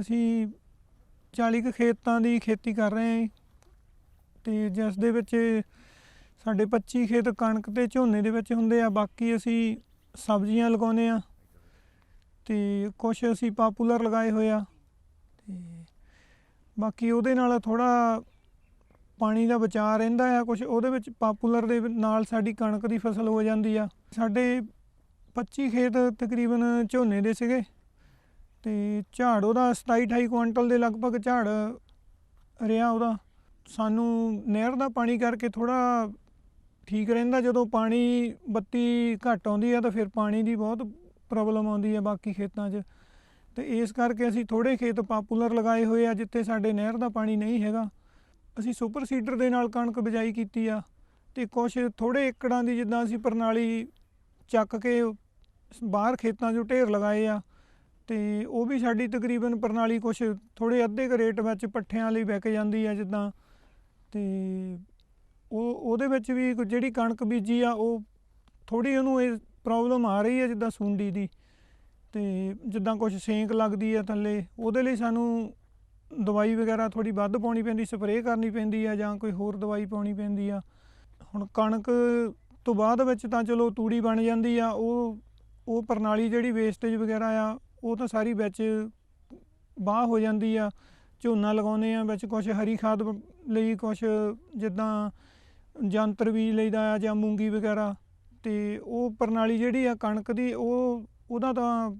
ਅਸੀਂ 40 ਕੁ ਖੇਤਾਂ ਦੀ ਖੇਤੀ ਕਰ ਰਹੇ ਹਾਂ ਜੀ। ਤੇ ਜਿਸ ਦੇ ਵਿੱਚ ਸਾਡੇ 25 ਖੇਤ ਕਣਕ ਤੇ ਝੋਨੇ ਦੇ ਵਿੱਚ ਹੁੰਦੇ ਆ, ਬਾਕੀ ਅਸੀਂ ਸਬਜ਼ੀਆਂ ਲਗਾਉਂਦੇ ਆ ਤੇ ਕੁਝ ਅਸੀਂ ਪਾਪੂਲਰ ਲਗਾਏ ਹੋਏ ਆ। ਤੇ ਬਾਕੀ ਉਹਦੇ ਨਾਲ ਥੋੜਾ ਪਾਣੀ ਦਾ ਬਚਾਅ ਰਹਿੰਦਾ ਆ ਕੁਝ ਉਹਦੇ ਵਿੱਚ ਪਾਪੂਲਰ ਦੇ ਨਾਲ ਸਾਡੀ ਕਣਕ ਦੀ ਫਸਲ ਹੋ ਜਾਂਦੀ ਆ। ਸਾਡੇ 25 ਖੇਤ ਤਕਰੀਬਨ ਝੋਨੇ ਦੇ ਸੀਗੇ। ਤੇ ਝਾੜ ਉਹਦਾ 27 28 ਕੁਇੰਟਲ ਦੇ ਲਗਭਗ ਝਾੜ ਰਿਹਾ ਉਹਦਾ। ਸਾਨੂੰ ਨਹਿਰ ਦਾ ਪਾਣੀ ਕਰਕੇ ਥੋੜਾ ਠੀਕ ਰਹਿੰਦਾ। ਜਦੋਂ ਪਾਣੀ ਬੱਤੀ ਘੱਟ ਆਉਂਦੀ ਆ ਤਾਂ ਫਿਰ ਪਾਣੀ ਦੀ ਬਹੁਤ ਪ੍ਰੋਬਲਮ ਆਉਂਦੀ ਹੈ ਬਾਕੀ ਖੇਤਾਂ 'ਚ। ਤੇ ਇਸ ਕਰਕੇ ਅਸੀਂ ਥੋੜੇ ਖੇਤ ਪਾਪੂਲਰ ਲਗਾਏ ਹੋਏ ਆ ਜਿੱਥੇ ਸਾਡੇ ਨਹਿਰ ਦਾ ਪਾਣੀ ਨਹੀਂ ਹੈਗਾ। ਅਸੀਂ ਸੁਪਰ ਸੀਡਰ ਦੇ ਨਾਲ ਕਣਕ ਬਿਜਾਈ ਕੀਤੀ ਆ ਤੇ ਕੁਝ ਥੋੜੇ ਏਕੜਾਂ ਦੀ ਜਿੱਦਾਂ ਅਸੀਂ ਪ੍ਰਣਾਲੀ ਚੱਕ ਕੇ ਬਾਹਰ ਖੇਤਾਂ 'ਚੋਂ ਢੇਰ ਲਗਾਏ ਆ। ਤੇ ਉਹ ਵੀ ਸਾਡੀ ਤਕਰੀਬਨ ਪ੍ਰਣਾਲੀ ਕੁਝ ਥੋੜੇ ਅੱਧੇ ਕੁ ਰੇਟ ਵਿੱਚ ਪੱਠਿਆਂ ਲਈ ਵਿਕ ਜਾਂਦੀ ਆ ਜਿੱਦਾਂ। ਤੇ ਉਹ, ਉਹਦੇ ਵਿੱਚ ਵੀ ਜਿਹੜੀ ਕਣਕ ਬੀਜੀ ਆ, ਉਹ ਥੋੜੀ ਉਹਨੂੰ ਇਹ ਪ੍ਰੋਬਲਮ ਆ ਰਹੀ ਹੈ ਜਿੱਦਾਂ ਸੁੰਡੀ ਦੀ। ਤੇ ਜਿੱਦਾਂ ਕੁਝ ਸੇਂਕ ਲੱਗਦੀ ਆ ਥੱਲੇ, ਉਹਦੇ ਲਈ ਸਾਨੂੰ ਦਵਾਈ ਵਗੈਰਾ ਥੋੜੀ ਵੱਧ ਪਾਉਣੀ ਪੈਂਦੀ, ਸਪਰੇਅ ਕਰਨੀ ਪੈਂਦੀ ਆ ਜਾਂ ਕੋਈ ਹੋਰ ਦਵਾਈ ਪਾਉਣੀ ਪੈਂਦੀ ਆ। ਹੁਣ ਕਣਕ ਤੋਂ ਬਾਅਦ ਵਿੱਚ ਤਾਂ ਚਲੋ ਤੂੜੀ ਬਣ ਜਾਂਦੀ ਆ, ਉਹ ਉਹ ਪ੍ਰਣਾਲੀ ਜਿਹੜੀ ਵੇਸਟੇਜ ਵਗੈਰਾ ਆ ਉਹ ਤਾਂ ਸਾਰੀ ਵਿੱਚ ਬਾਹ ਹੋ ਜਾਂਦੀ ਆ, ਝੋਨਾ ਲਗਾਉਂਦੇ ਆ, ਵਿੱਚ ਕੁਝ ਹਰੀ ਖਾਦ ਲਈ ਕੁਝ ਜਿੱਦਾਂ ਜੰਤਰ ਬੀਜ ਲਈਦਾ ਆ ਜਾਂ ਮੂੰਗੀ ਵਗੈਰਾ, ਤੇ ਉਹ ਪ੍ਰਣਾਲੀ ਜਿਹੜੀ ਆ ਕਣਕ ਦੀ, ਉਹ, ਉਹਦਾ ਤਾਂ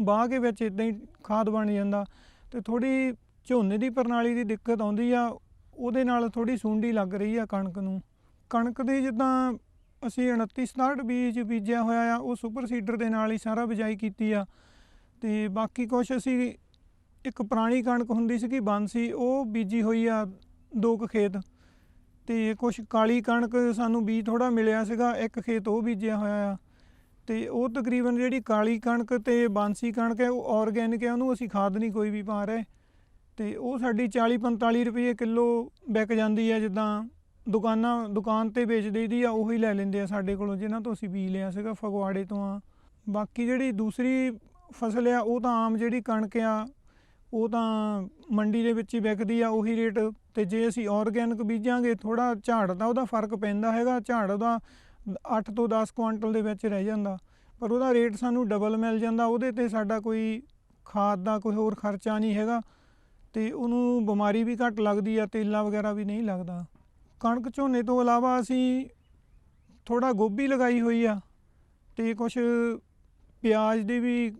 ਬਾਹ ਕੇ ਵਿੱਚ ਇਦਾਂ ਹੀ ਖਾਦ ਬਣ ਜਾਂਦਾ, ਤੇ ਥੋੜੀ ਝੋਨੇ ਦੀ ਪ੍ਰਣਾਲੀ ਦੀ ਦਿੱਕਤ ਆਉਂਦੀ ਆ, ਉਹਦੇ ਨਾਲ ਥੋੜੀ ਸੁੰਡੀ ਲੱਗ ਰਹੀ ਆ ਕਣਕ ਨੂੰ। ਕਣਕ ਦੀ ਜਿੱਦਾਂ ਅਸੀਂ 29 67 ਬੀਜ ਬੀਜਿਆ ਹੋਇਆ ਆ, ਉਹ ਸੁਪਰ ਸੀਡਰ ਦੇ ਨਾਲ ਹੀ ਸਾਰਾ ਬਿਜਾਈ ਕੀਤੀ ਆ ਤੇ ਬਾਕੀ ਕੁਛ ਅਸੀਂ ਇੱਕ ਪੁਰਾਣੀ ਕਣਕ ਹੁੰਦੀ ਸੀਗੀ ਬਾਂਸੀ ਉਹ ਬੀਜੀ ਹੋਈ ਆ ਦੋ ਕੁ ਖੇਤ। ਤੇ ਕੁਛ ਕਾਲੀ ਕਣਕ ਸਾਨੂੰ ਬੀਜ ਥੋੜਾ ਮਿਲਿਆ ਸੀਗਾ, ਇੱਕ ਖੇਤ ਉਹ ਬੀਜਿਆ ਹੋਇਆ ਆ। ਤੇ ਉਹ ਤਕਰੀਬਨ ਜਿਹੜੀ ਕਾਲੀ ਕਣਕ ਤੇ ਬਾਂਸੀ ਕਣਕ ਹੈ, ਉਹ ਆਰਗੈਨਿਕ ਹੈ, ਉਹਨੂੰ ਅਸੀਂ ਖਾਦ ਨਹੀਂ ਕੋਈ ਵੀ ਪਾ ਰਹੇ। ਤੇ ਉਹ ਸਾਡੀ 40 45 ਰੁਪਏ ਕਿਲੋ ਵਿਕ ਜਾਂਦੀ ਹੈ, ਜਿੱਦਾਂ ਦੁਕਾਨਾਂ, ਦੁਕਾਨ ਤੇ ਵੇਚ ਦੇਈਦੀ ਆ, ਉਹੀ ਲੈ ਲੈਂਦੇ ਆ ਸਾਡੇ ਕੋਲੋਂ, ਜਿਨ੍ਹਾਂ ਤੋਂ ਅਸੀਂ ਬੀਜ ਲਿਆ ਸੀਗਾ ਫਗਵਾੜੇ ਤੋਂ ਆ। ਬਾਕੀ ਜਿਹੜੀ ਦੂਸਰੀ ਫਸਲ ਆ, ਉਹ ਤਾਂ ਆਮ ਜਿਹੜੀ ਕਣਕ ਆ, ਉਹ ਤਾਂ ਮੰਡੀ ਦੇ ਵਿੱਚ ਹੀ ਵਿਕਦੀ ਆ ਉਹੀ ਰੇਟ। ਤੇ ਜੇ ਅਸੀਂ ਆਰਗੈਨਿਕ ਬੀਜਾਂਗੇ ਥੋੜਾ ਝਾੜ ਦਾ ਉਹਦਾ ਫ਼ਰਕ ਪੈਂਦਾ ਹੈਗਾ, ਝਾੜ ਉਹਦਾ 8 ਤੋਂ 10 ਕੁਇੰਟਲ ਦੇ ਵਿੱਚ ਰਹਿ ਜਾਂਦਾ। ਪਰ ਉਹਦਾ ਰੇਟ ਸਾਨੂੰ ਡਬਲ ਮਿਲ ਜਾਂਦਾ, ਉਹਦੇ ਤੇ ਸਾਡਾ ਕੋਈ ਖਾਦ ਦਾ ਕੋਈ ਹੋਰ ਖਰਚਾ ਨਹੀਂ ਹੈਗਾ। ਤੇ ਉਹਨੂੰ ਬਿਮਾਰੀ ਵੀ ਘੱਟ ਲੱਗਦੀ ਆ, ਤੇਲਾ ਵਗੈਰਾ ਵੀ ਨਹੀਂ ਲੱਗਦਾ। ਕਣਕ ਝੋਨੇ ਤੋਂ ਇਲਾਵਾ ਅਸੀਂ ਥੋੜਾ ਗੋਭੀ ਲਗਾਈ ਹੋਈ ਆ, ਤੇ ਕੁਝ ਪਿਆਜ਼ ਦੀ ਵੀ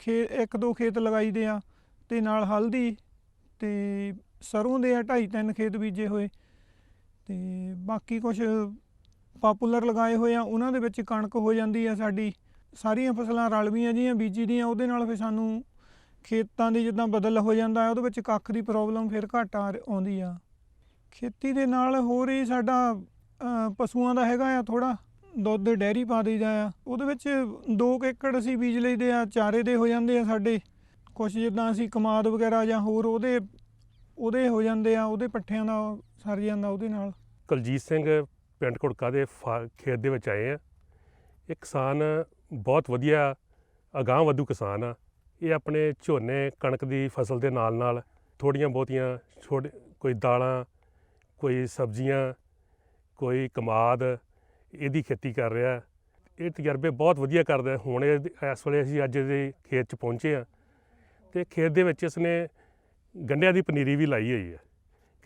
ਖੇ, ਇੱਕ ਦੋ ਖੇਤ ਲਗਾਈਦੇ ਆ ਤੇ ਨਾਲ ਹਲਦੀ ਤੇ ਸਰੋਂ ਦੇ ਆ ਢਾਈ ਤਿੰਨ ਖੇਤ ਬੀਜੇ ਹੋਏ ਤੇ ਬਾਕੀ ਕੁਝ ਪਾਪੂਲਰ ਲਗਾਏ ਹੋਏ ਆ, ਉਹਨਾਂ ਦੇ ਵਿੱਚ ਕਣਕ ਹੋ ਜਾਂਦੀ ਆ ਸਾਡੀ। ਸਾਰੀਆਂ ਫਸਲਾਂ ਰਲਵੀਆਂ ਜੀਆਂ, ਬੀਜੀ ਦੀਆਂ, ਉਹਦੇ ਨਾਲ ਫਿਰ ਸਾਨੂੰ ਖੇਤਾਂ ਦੀ ਜਿੱਦਾਂ ਬਦਲ ਹੋ ਜਾਂਦਾ ਹੈ ਉਹਦੇ ਵਿੱਚ ਕੱਖ ਦੀ ਪ੍ਰੋਬਲਮ ਫਿਰ ਘੱਟ ਆਉਂਦੀ ਆ। ਖੇਤੀ ਦੇ ਨਾਲ ਹੋਰ ਹੀ ਸਾਡਾ ਪਸ਼ੂਆਂ ਦਾ ਹੈਗਾ ਆ ਥੋੜਾ ਦੁੱਧ ਡੈਰੀ ਪਾ ਦਈਦਾ ਆ। ਉਹਦੇ ਵਿੱਚ 2 ਏਕੜ ਅਸੀਂ ਬੀਜ ਲਈਦੇ ਆ, ਚਾਰੇ ਦੇ ਹੋ ਜਾਂਦੇ ਆ ਸਾਡੇ। ਕੁਝ ਜਿੱਦਾਂ ਅਸੀਂ ਕਮਾਦ ਵਗੈਰਾ ਜਾਂ ਹੋਰ ਉਹਦੇ ਉਹਦੇ ਹੋ ਜਾਂਦੇ ਆ, ਉਹਦੇ ਪੱਠਿਆਂ ਦਾ ਸਰ ਜਾਂਦਾ ਉਹਦੇ ਨਾਲ। ਕੁਲਜੀਤ ਸਿੰਘ ਪਿੰਡ ਘੁੜਕਾ ਦੇ ਫਾ- ਖੇਤ ਦੇ ਵਿੱਚ ਆਏ ਆ। ਇਹ ਕਿਸਾਨ ਬਹੁਤ ਵਧੀਆ, ਅਗਾਂਹ ਵਧੂ ਕਿਸਾਨ ਆ। ਇਹ ਆਪਣੇ ਝੋਨੇ ਕਣਕ ਦੀ ਫਸਲ ਦੇ ਨਾਲ ਨਾਲ ਥੋੜੀਆਂ ਬਹੁਤੀਆਂ ਛੋਟੇ, ਕੋਈ ਦਾਲਾਂ, ਕੋਈ ਸਬਜ਼ੀਆਂ, ਕੋਈ ਕਮਾਦ ਇਹਦੀ ਖੇਤੀ ਕਰ ਰਿਹਾ। ਇਹ ਤਜਰਬੇ ਬਹੁਤ ਵਧੀਆ ਕਰਦਾ। ਹੁਣ ਇਹ ਇਸ ਵੇਲੇ ਅਸੀਂ ਅੱਜ ਦੇ ਖੇਤ 'ਚ ਪਹੁੰਚੇ ਆ ਤੇ ਖੇਤ ਦੇ ਵਿੱਚ ਇਸਨੇ ਗੰਢਿਆਂ ਦੀ ਪਨੀਰੀ ਵੀ ਲਾਈ ਹੋਈ ਹੈ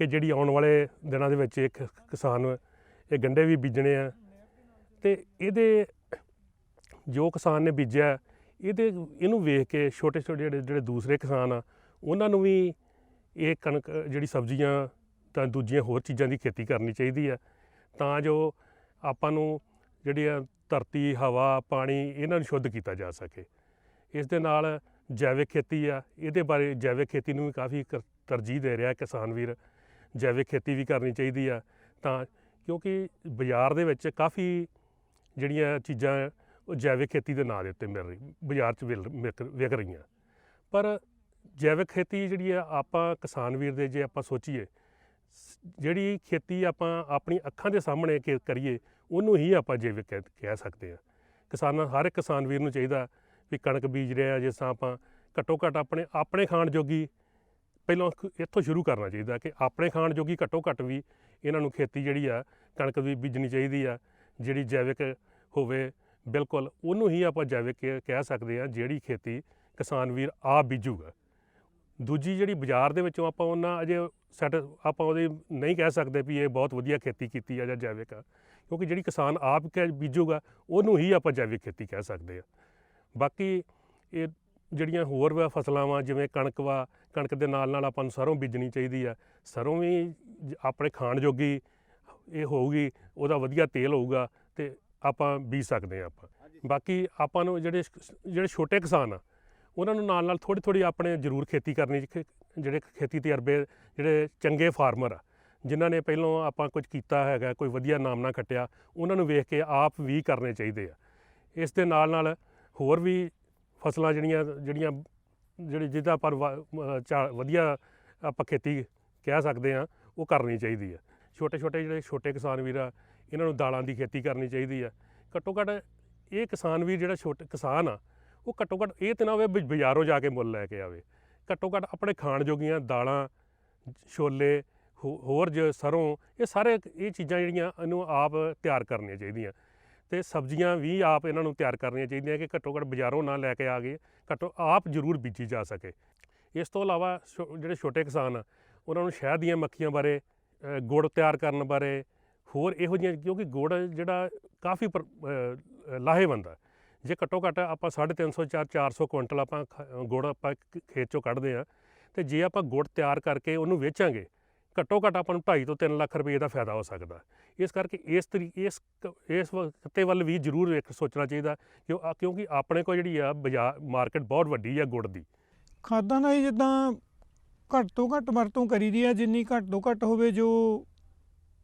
ਕਿ ਜਿਹੜੀ ਆਉਣ ਵਾਲੇ ਦਿਨਾਂ ਦੇ ਵਿੱਚ ਇੱਕ ਕਿਸਾਨ ਇਹ ਗੰਢੇ ਵੀ ਬੀਜਣੇ ਆ। ਤੇ ਇਹਦੇ ਜੋ ਕਿਸਾਨ ਨੇ ਬੀਜਿਆ, ਇਹਦੇ ਇਹਨੂੰ ਵੇਖ ਕੇ ਛੋਟੇ ਛੋਟੇ ਜਿਹੜੇ ਜਿਹੜੇ ਦੂਸਰੇ ਕਿਸਾਨ ਆ, ਉਹਨਾਂ ਨੂੰ ਵੀ ਇਹ ਕਣਕ ਜਿਹੜੀ ਸਬਜ਼ੀਆਂ ਤਾਂ ਦੂਜੀਆਂ ਹੋਰ ਚੀਜ਼ਾਂ ਦੀ ਖੇਤੀ ਕਰਨੀ ਚਾਹੀਦੀ ਆ। ਤਾਂ ਜੋ ਆਪਾਂ ਨੂੰ ਜਿਹੜੀ ਆ ਧਰਤੀ, ਹਵਾ, ਪਾਣੀ ਇਹਨਾਂ ਨੂੰ ਸ਼ੁੱਧ ਕੀਤਾ ਜਾ ਸਕੇ। ਇਸ ਦੇ ਨਾਲ ਜੈਵਿਕ ਖੇਤੀ ਆ, ਇਹਦੇ ਬਾਰੇ ਜੈਵਿਕ ਖੇਤੀ ਨੂੰ ਵੀ ਕਾਫੀ ਕਰ- ਤਰਜੀਹ ਦੇ ਰਿਹਾ ਕਿਸਾਨ ਵੀਰ। ਜੈਵਿਕ ਖੇਤੀ ਵੀ ਕਰਨੀ ਚਾਹੀਦੀ ਆ ਤਾਂ ਕਿਉਂਕਿ ਬਾਜ਼ਾਰ ਦੇ ਵਿੱਚ ਕਾਫੀ ਜਿਹੜੀਆਂ ਚੀਜ਼ਾਂ ਉਹ ਜੈਵਿਕ ਖੇਤੀ ਦੇ ਨਾਂ ਦੇ ਉੱਤੇ ਮਿਲ ਰਹੀ, ਬਾਜ਼ਾਰ 'ਚ ਵਿਲ- ਵਿਕ ਵਿਕ ਰਹੀਆਂ। ਪਰ ਜੈਵਿਕ ਖੇਤੀ ਜਿਹੜੀ ਆ, ਆਪਾਂ ਕਿਸਾਨ ਵੀਰ ਦੇ ਜੇ ਆਪਾਂ ਸੋਚੀਏ, ਸ- ਜਿਹੜੀ ਖੇਤੀ ਆਪਾਂ ਆਪਣੀ ਅੱਖਾਂ ਦੇ ਸਾਹਮਣੇ ਕਿ, ਕਰੀਏ ਉਹਨੂੰ ਹੀ ਆਪਾਂ ਜੈਵਿਕ ਕਹਿ ਕਹਿ ਸਕਦੇ ਹਾਂ। ਕਿਸਾਨਾਂ, ਹਰ ਇੱਕ ਕਿਸਾਨ ਵੀਰ ਨੂੰ ਚਾਹੀਦਾ ਵੀ ਕਣਕ ਬੀਜ ਰਿਹਾ ਜਿਸ ਤਰ੍ਹਾਂ ਆਪਾਂ ਘੱਟੋ ਘੱਟ ਆਪਣੇ ਆਪਣੇ ਖਾਣ ਜੋਗੀ ਪਹਿਲਾਂ ਕ- ਇੱਥੋਂ ਸ਼ੁਰੂ ਕਰਨਾ ਚਾਹੀਦਾ ਕਿ ਆਪਣੇ ਖਾਣ ਜੋਗੀ ਘੱਟੋ ਘੱਟ ਵੀ ਇਹਨਾਂ ਨੂੰ ਖੇਤੀ ਜਿਹੜੀ ਆ, ਕਣਕ ਵੀ ਬੀਜਣੀ ਚਾਹੀਦੀ ਆ, ਜਿਹੜੀ ਜੈਵਿਕ ਹੋਵੇ, ਬਿਲਕੁਲ ਉਹਨੂੰ ਹੀ ਆਪਾਂ ਜੈਵਿਕ ਕਹਿ- ਕਹਿ ਸਕਦੇ ਆ ਜਿਹੜੀ ਖੇਤੀ ਕਿਸਾਨ ਵੀਰ ਆਪ ਬੀਜੂਗਾ। ਦੂਜੀ ਜਿਹੜੀ ਬਾਜ਼ਾਰ ਦੇ ਵਿੱਚੋਂ ਆਪਾਂ ਉਹਨਾਂ ਅਜੇ ਸੈਟ ਆਪਾਂ ਉਹਦੀ ਨਹੀਂ ਕਹਿ ਸਕਦੇ ਵੀ ਇਹ ਬਹੁਤ ਵਧੀਆ ਖੇਤੀ ਕੀਤੀ ਆ ਜਾਂ ਜੈਵਿਕ ਆ। ਕਿਉਂਕਿ ਜਿਹੜੀ ਕਿਸਾਨ ਆਪ ਕਹਿ ਬੀਜੂਗਾ ਉਹਨੂੰ ਹੀ ਆਪਾਂ ਜੈਵਿਕ ਖੇਤੀ ਕਹਿ ਸਕਦੇ ਆ ਬਾਕੀ ਇਹ ਜਿਹੜੀਆਂ ਹੋਰ ਵਾ ਫਸਲਾਂ ਵਾ ਜਿਵੇਂ ਕਣਕ ਵਾ ਕਣਕ ਦੇ ਨਾਲ ਨਾਲ ਆਪਾਂ ਨੂੰ ਸਰੋਂ ਬੀਜਣੀ ਚਾਹੀਦੀ ਆ। ਸਰੋਂ ਵੀ ਆਪਣੇ ਖਾਣ ਜੋਗੀ ਇਹ ਹੋਊਗੀ ਉਹਦਾ ਵਧੀਆ ਤੇਲ ਹੋਊਗਾ ਤੇ ਆਪਾਂ ਬੀਜ ਸਕਦੇ ਆ ਆਪਾਂ। ਬਾਕੀ ਆਪਾਂ ਨੂੰ ਜਿਹੜੇ ਜਿਹੜੇ ਛੋਟੇ ਕਿਸਾਨ ਆ ਉਹਨਾਂ ਨੂੰ ਨਾਲ ਨਾਲ ਥੋੜੀ ਥੋੜੀ ਆਪਣੇ ਜ਼ਰੂਰ ਖੇਤੀ ਕਰਨੀ ਜਿਹੜੇ ਖੇਤੀ ਤਜਰਬੇ ਜਿਹੜੇ ਚੰਗੇ ਫਾਰਮਰ ਆ ਜਿਨ੍ਹਾਂ ਨੇ ਪਹਿਲਾਂ ਆਪਾਂ ਕੁਝ ਕੀਤਾ ਹੈਗਾ, ਕੋਈ ਵਧੀਆ ਨਾਮ ਨਾ ਖੱਟਿਆ, ਉਹਨਾਂ ਨੂੰ ਵੇਖ ਕੇ ਆਪ ਵੀ ਕਰਨੇ ਚਾਹੀਦੇ ਆ। ਇਸ ਦੇ ਨਾਲ ਨਾਲ ਹੋਰ ਵੀ ਫਸਲਾਂ ਜਿਹੜੀਆਂ ਜਿਹੜੀਆਂ, ਜਿਹੜੀ ਜਿਹਦਾ ਪਰ ਵਧੀਆ ਆਪਾਂ ਖੇਤੀ ਕਹਿ ਸਕਦੇ ਆ ਉਹ ਕਰਨੀ ਚਾਹੀਦੀ ਆ। ਛੋਟੇ ਛੋਟੇ ਜਿਹੜੇ ਛੋਟੇ ਕਿਸਾਨ ਵੀਰ ਆ, ਇਹਨਾਂ ਨੂੰ ਦਾਲਾਂ ਦੀ ਖੇਤੀ ਕਰਨੀ ਚਾਹੀਦੀ ਆ। ਘੱਟੋ ਘੱਟ ਇਹ ਕਿਸਾਨ ਵੀਰ ਜਿਹੜਾ ਛੋਟੇ, ਕਿਸਾਨ ਆ, ਉਹ ਘੱਟੋ ਘੱਟ ਇਹ ਤੇ ਨਾ ਹੋਵੇ ਵੀ ਬਾਜ਼ਾਰੋਂ ਜਾ ਕੇ ਮੁੱਲ ਲੈ ਕੇ ਆਵੇ। ਘੱਟੋ ਘੱਟ ਆਪਣੇ ਖਾਣ ਜੋਗੀਆਂ ਦਾਲਾਂ, ਛੋਲੇ ਹੋਰ ਜ ਸਰੋਂ, ਇਹ ਸਾਰੇ ਇਹ ਚੀਜ਼ਾਂ ਜਿਹੜੀਆਂ ਇਹਨੂੰ ਆਪ ਤਿਆਰ ਕਰਨੀਆਂ ਚਾਹੀਦੀਆਂ। ਤੇ ਸਬਜ਼ੀਆਂ ਵੀ ਆਪ ਇਹਨਾਂ ਨੂੰ ਤਿਆਰ ਕਰਨੀਆਂ ਚਾਹੀਦੀਆਂ ਕਿ ਘੱਟੋ ਘੱਟ ਬਾਜ਼ਾਰੋਂ ਨਾ ਲੈ ਕੇ ਆ ਗਏ ਘੱਟੋ ਆਪ ਜ਼ਰੂਰ ਬੀਜੀ ਜਾ ਸਕੇ। ਇਸ ਤੋਂ ਇਲਾਵਾ ਛੋ- ਜਿਹੜੇ ਛੋਟੇ ਕਿਸਾਨ ਆ, ਉਹਨਾਂ ਨੂੰ ਸ਼ਹਿਦ ਦੀਆਂ ਮੱਖੀਆਂ ਬਾਰੇ ਗੁੜ ਤਿਆਰ ਕਰਨ ਬਾਰੇ ਹੋਰ ਇਹੋ ਜਿਹੀਆਂ, ਕਿਉਂਕਿ ਗੁੜ ਜਿਹੜਾ ਕਾਫੀ ਪਰ- ਲਾਹੇਵੰਦ ਆ। ਜੇ ਘੱਟੋ ਘੱਟ ਆਪਾਂ 350 4 400 ਕੁਇੰਟਲ ਆਪਾਂ ਖ- ਗੁੜ ਆਪਾਂ ਖੇਤ ਚੋਂ ਕੱਢਦੇ ਆ ਤੇ ਜੇ ਆਪਾਂ ਗੁੜ ਤਿਆਰ ਕਰਕੇ ਉਹਨੂੰ ਵੇਚਾਂਗੇ ਘੱਟੋ ਘੱਟ ਆਪਾਂ ਨੂੰ 2.5 ਤੋਂ 3 ਲੱਖ ਰੁਪਏ ਦਾ ਫਾਇਦਾ ਹੋ ਸਕਦਾ। ਇਸ ਕਰਕੇ ਇਸ ਤਰੀ, ਇਸ ਕ- ਇਸ ਖੱਤੇ ਵੱਲ ਵੀ ਜ਼ਰੂਰ ਇੱਕ ਸੋਚਣਾ ਚਾਹੀਦਾ, ਕਿਉਂ ਕਿਉਂਕਿ ਆਪਣੇ ਕੋਲ ਜਿਹੜੀ ਆ ਬਾਜ਼ਾਰ ਮਾਰਕੀਟ ਬਹੁਤ ਵੱਡੀ ਆ ਗੁੜ ਦੀ। ਖਾਦਾਂ ਦਾ ਹੀ ਜਿੱਦਾਂ ਘੱਟ ਤੋਂ ਘੱਟ ਵਰਤੋਂ ਕਰੀ ਦੀ ਆ, ਜਿੰਨੀ ਘੱਟ ਤੋਂ ਘੱਟ ਹੋਵੇ ਜੋ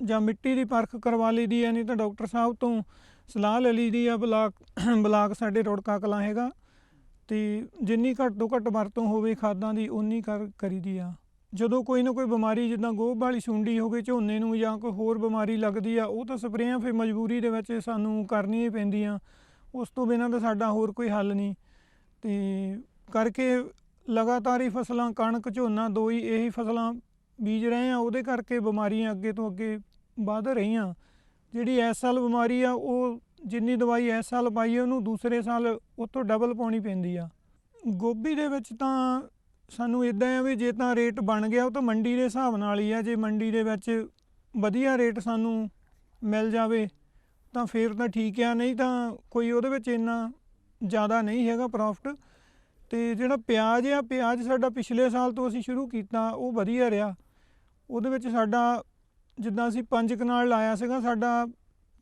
ਜਾਂ ਮਿੱਟੀ ਦੀ ਪਰਖ ਕਰਵਾ ਲਈ ਦੀ ਆ, ਨਹੀਂ ਤਾਂ ਡਾਕਟਰ ਸਾਹਿਬ ਤੋਂ ਸਲਾਹ ਲੈ ਲਈ ਦੀ ਆ, ਬਲਾਕ ਬਲਾਕ ਸਾਡੇ ਰੋੜਕਾ ਕਲਾਂ ਹੈਗਾ, ਤੇ ਜਿੰਨੀ ਘੱਟ ਤੋਂ ਘੱਟ ਵਰਤੋਂ ਹੋਵੇ ਖਾਦਾਂ ਦੀ ਉਨੀ ਕਰ, ਕਰੀ ਦੀ ਆ। ਜਦੋਂ ਕੋਈ ਨਾ ਕੋਈ ਬਿਮਾਰੀ ਜਿੱਦਾਂ ਗੋਭ ਵਾਲੀ ਸੁੰਡੀ ਹੋ ਗਈ, ਝੋਨੇ ਨੂੰ ਜਾਂ ਕੋਈ ਹੋਰ ਬਿਮਾਰੀ ਲੱਗਦੀ ਆ, ਉਹ ਤਾਂ ਸਪਰੇਆਂ ਫਿਰ ਮਜਬੂਰੀ ਦੇ ਵਿੱਚ ਸਾਨੂੰ ਕਰਨੀ ਹੀ ਪੈਂਦੀਆਂ। ਉਸ ਤੋਂ ਬਿਨਾਂ ਤਾਂ ਸਾਡਾ ਹੋਰ ਕੋਈ ਹੱਲ ਨਹੀਂ। ਤੇ ਕਰਕੇ ਲਗਾਤਾਰ ਹੀ ਫਸਲਾਂ, ਕਣਕ, ਝੋਨਾ ਦੋ ਹੀ ਇਹੀ ਫਸਲਾਂ ਬੀਜ ਰਹੇ ਆ, ਉਹਦੇ ਕਰਕੇ ਬਿਮਾਰੀਆਂ ਅੱਗੇ ਤੋਂ ਅੱਗੇ ਵੱਧ ਰਹੀਆਂ। ਜਿਹੜੀ ਇਸ ਸਾਲ ਬਿਮਾਰੀ ਆ, ਉਹ ਜਿੰਨੀ ਦਵਾਈ ਇਸ ਸਾਲ ਪਾਈ ਹੈ ਉਹਨੂੰ ਦੂਸਰੇ ਸਾਲ ਉਹ ਤੋਂ ਡਬਲ ਪਾਉਣੀ ਪੈਂਦੀ ਆ। ਗੋਭੀ ਦੇ ਵਿੱਚ ਤਾਂ ਸਾਨੂੰ ਇਦਾਂ ਆ ਵੀ ਜੇ ਤਾਂ ਰੇਟ ਬਣ ਗਿਆ, ਉਹ ਤਾਂ ਮੰਡੀ ਦੇ ਹਿਸਾਬ ਨਾਲ ਹੀ ਆ। ਜੇ ਮੰਡੀ ਦੇ ਵਿੱਚ ਵਧੀਆ ਰੇਟ ਸਾਨੂੰ ਮਿਲ ਜਾਵੇ, ਤਾਂ ਫੇਰ ਤਾਂ ਠੀਕ ਆ। ਨਹੀਂ ਤਾਂ ਕੋਈ ਉਹਦੇ ਵਿੱਚ ਇੰਨਾ ਜ਼ਿਆਦਾ ਨਹੀਂ ਹੈਗਾ ਪ੍ਰੋਫਿਟ ਤੇ ਜਿਹੜਾ ਪਿਆਜ਼ ਆ, ਪਿਆਜ਼ ਸਾਡਾ ਪਿਛਲੇ ਸਾਲ ਤੋਂ ਅਸੀਂ ਸ਼ੁਰੂ ਕੀਤਾ, ਉਹ ਵਧੀਆ ਰਿਹਾ। ਉਹਦੇ ਵਿੱਚ ਸਾਡਾ ਜਿੱਦਾਂ ਅਸੀਂ ਪੰਜ ਕਨਾਲ ਲਾਇਆ ਸੀਗਾ, ਸਾਡਾ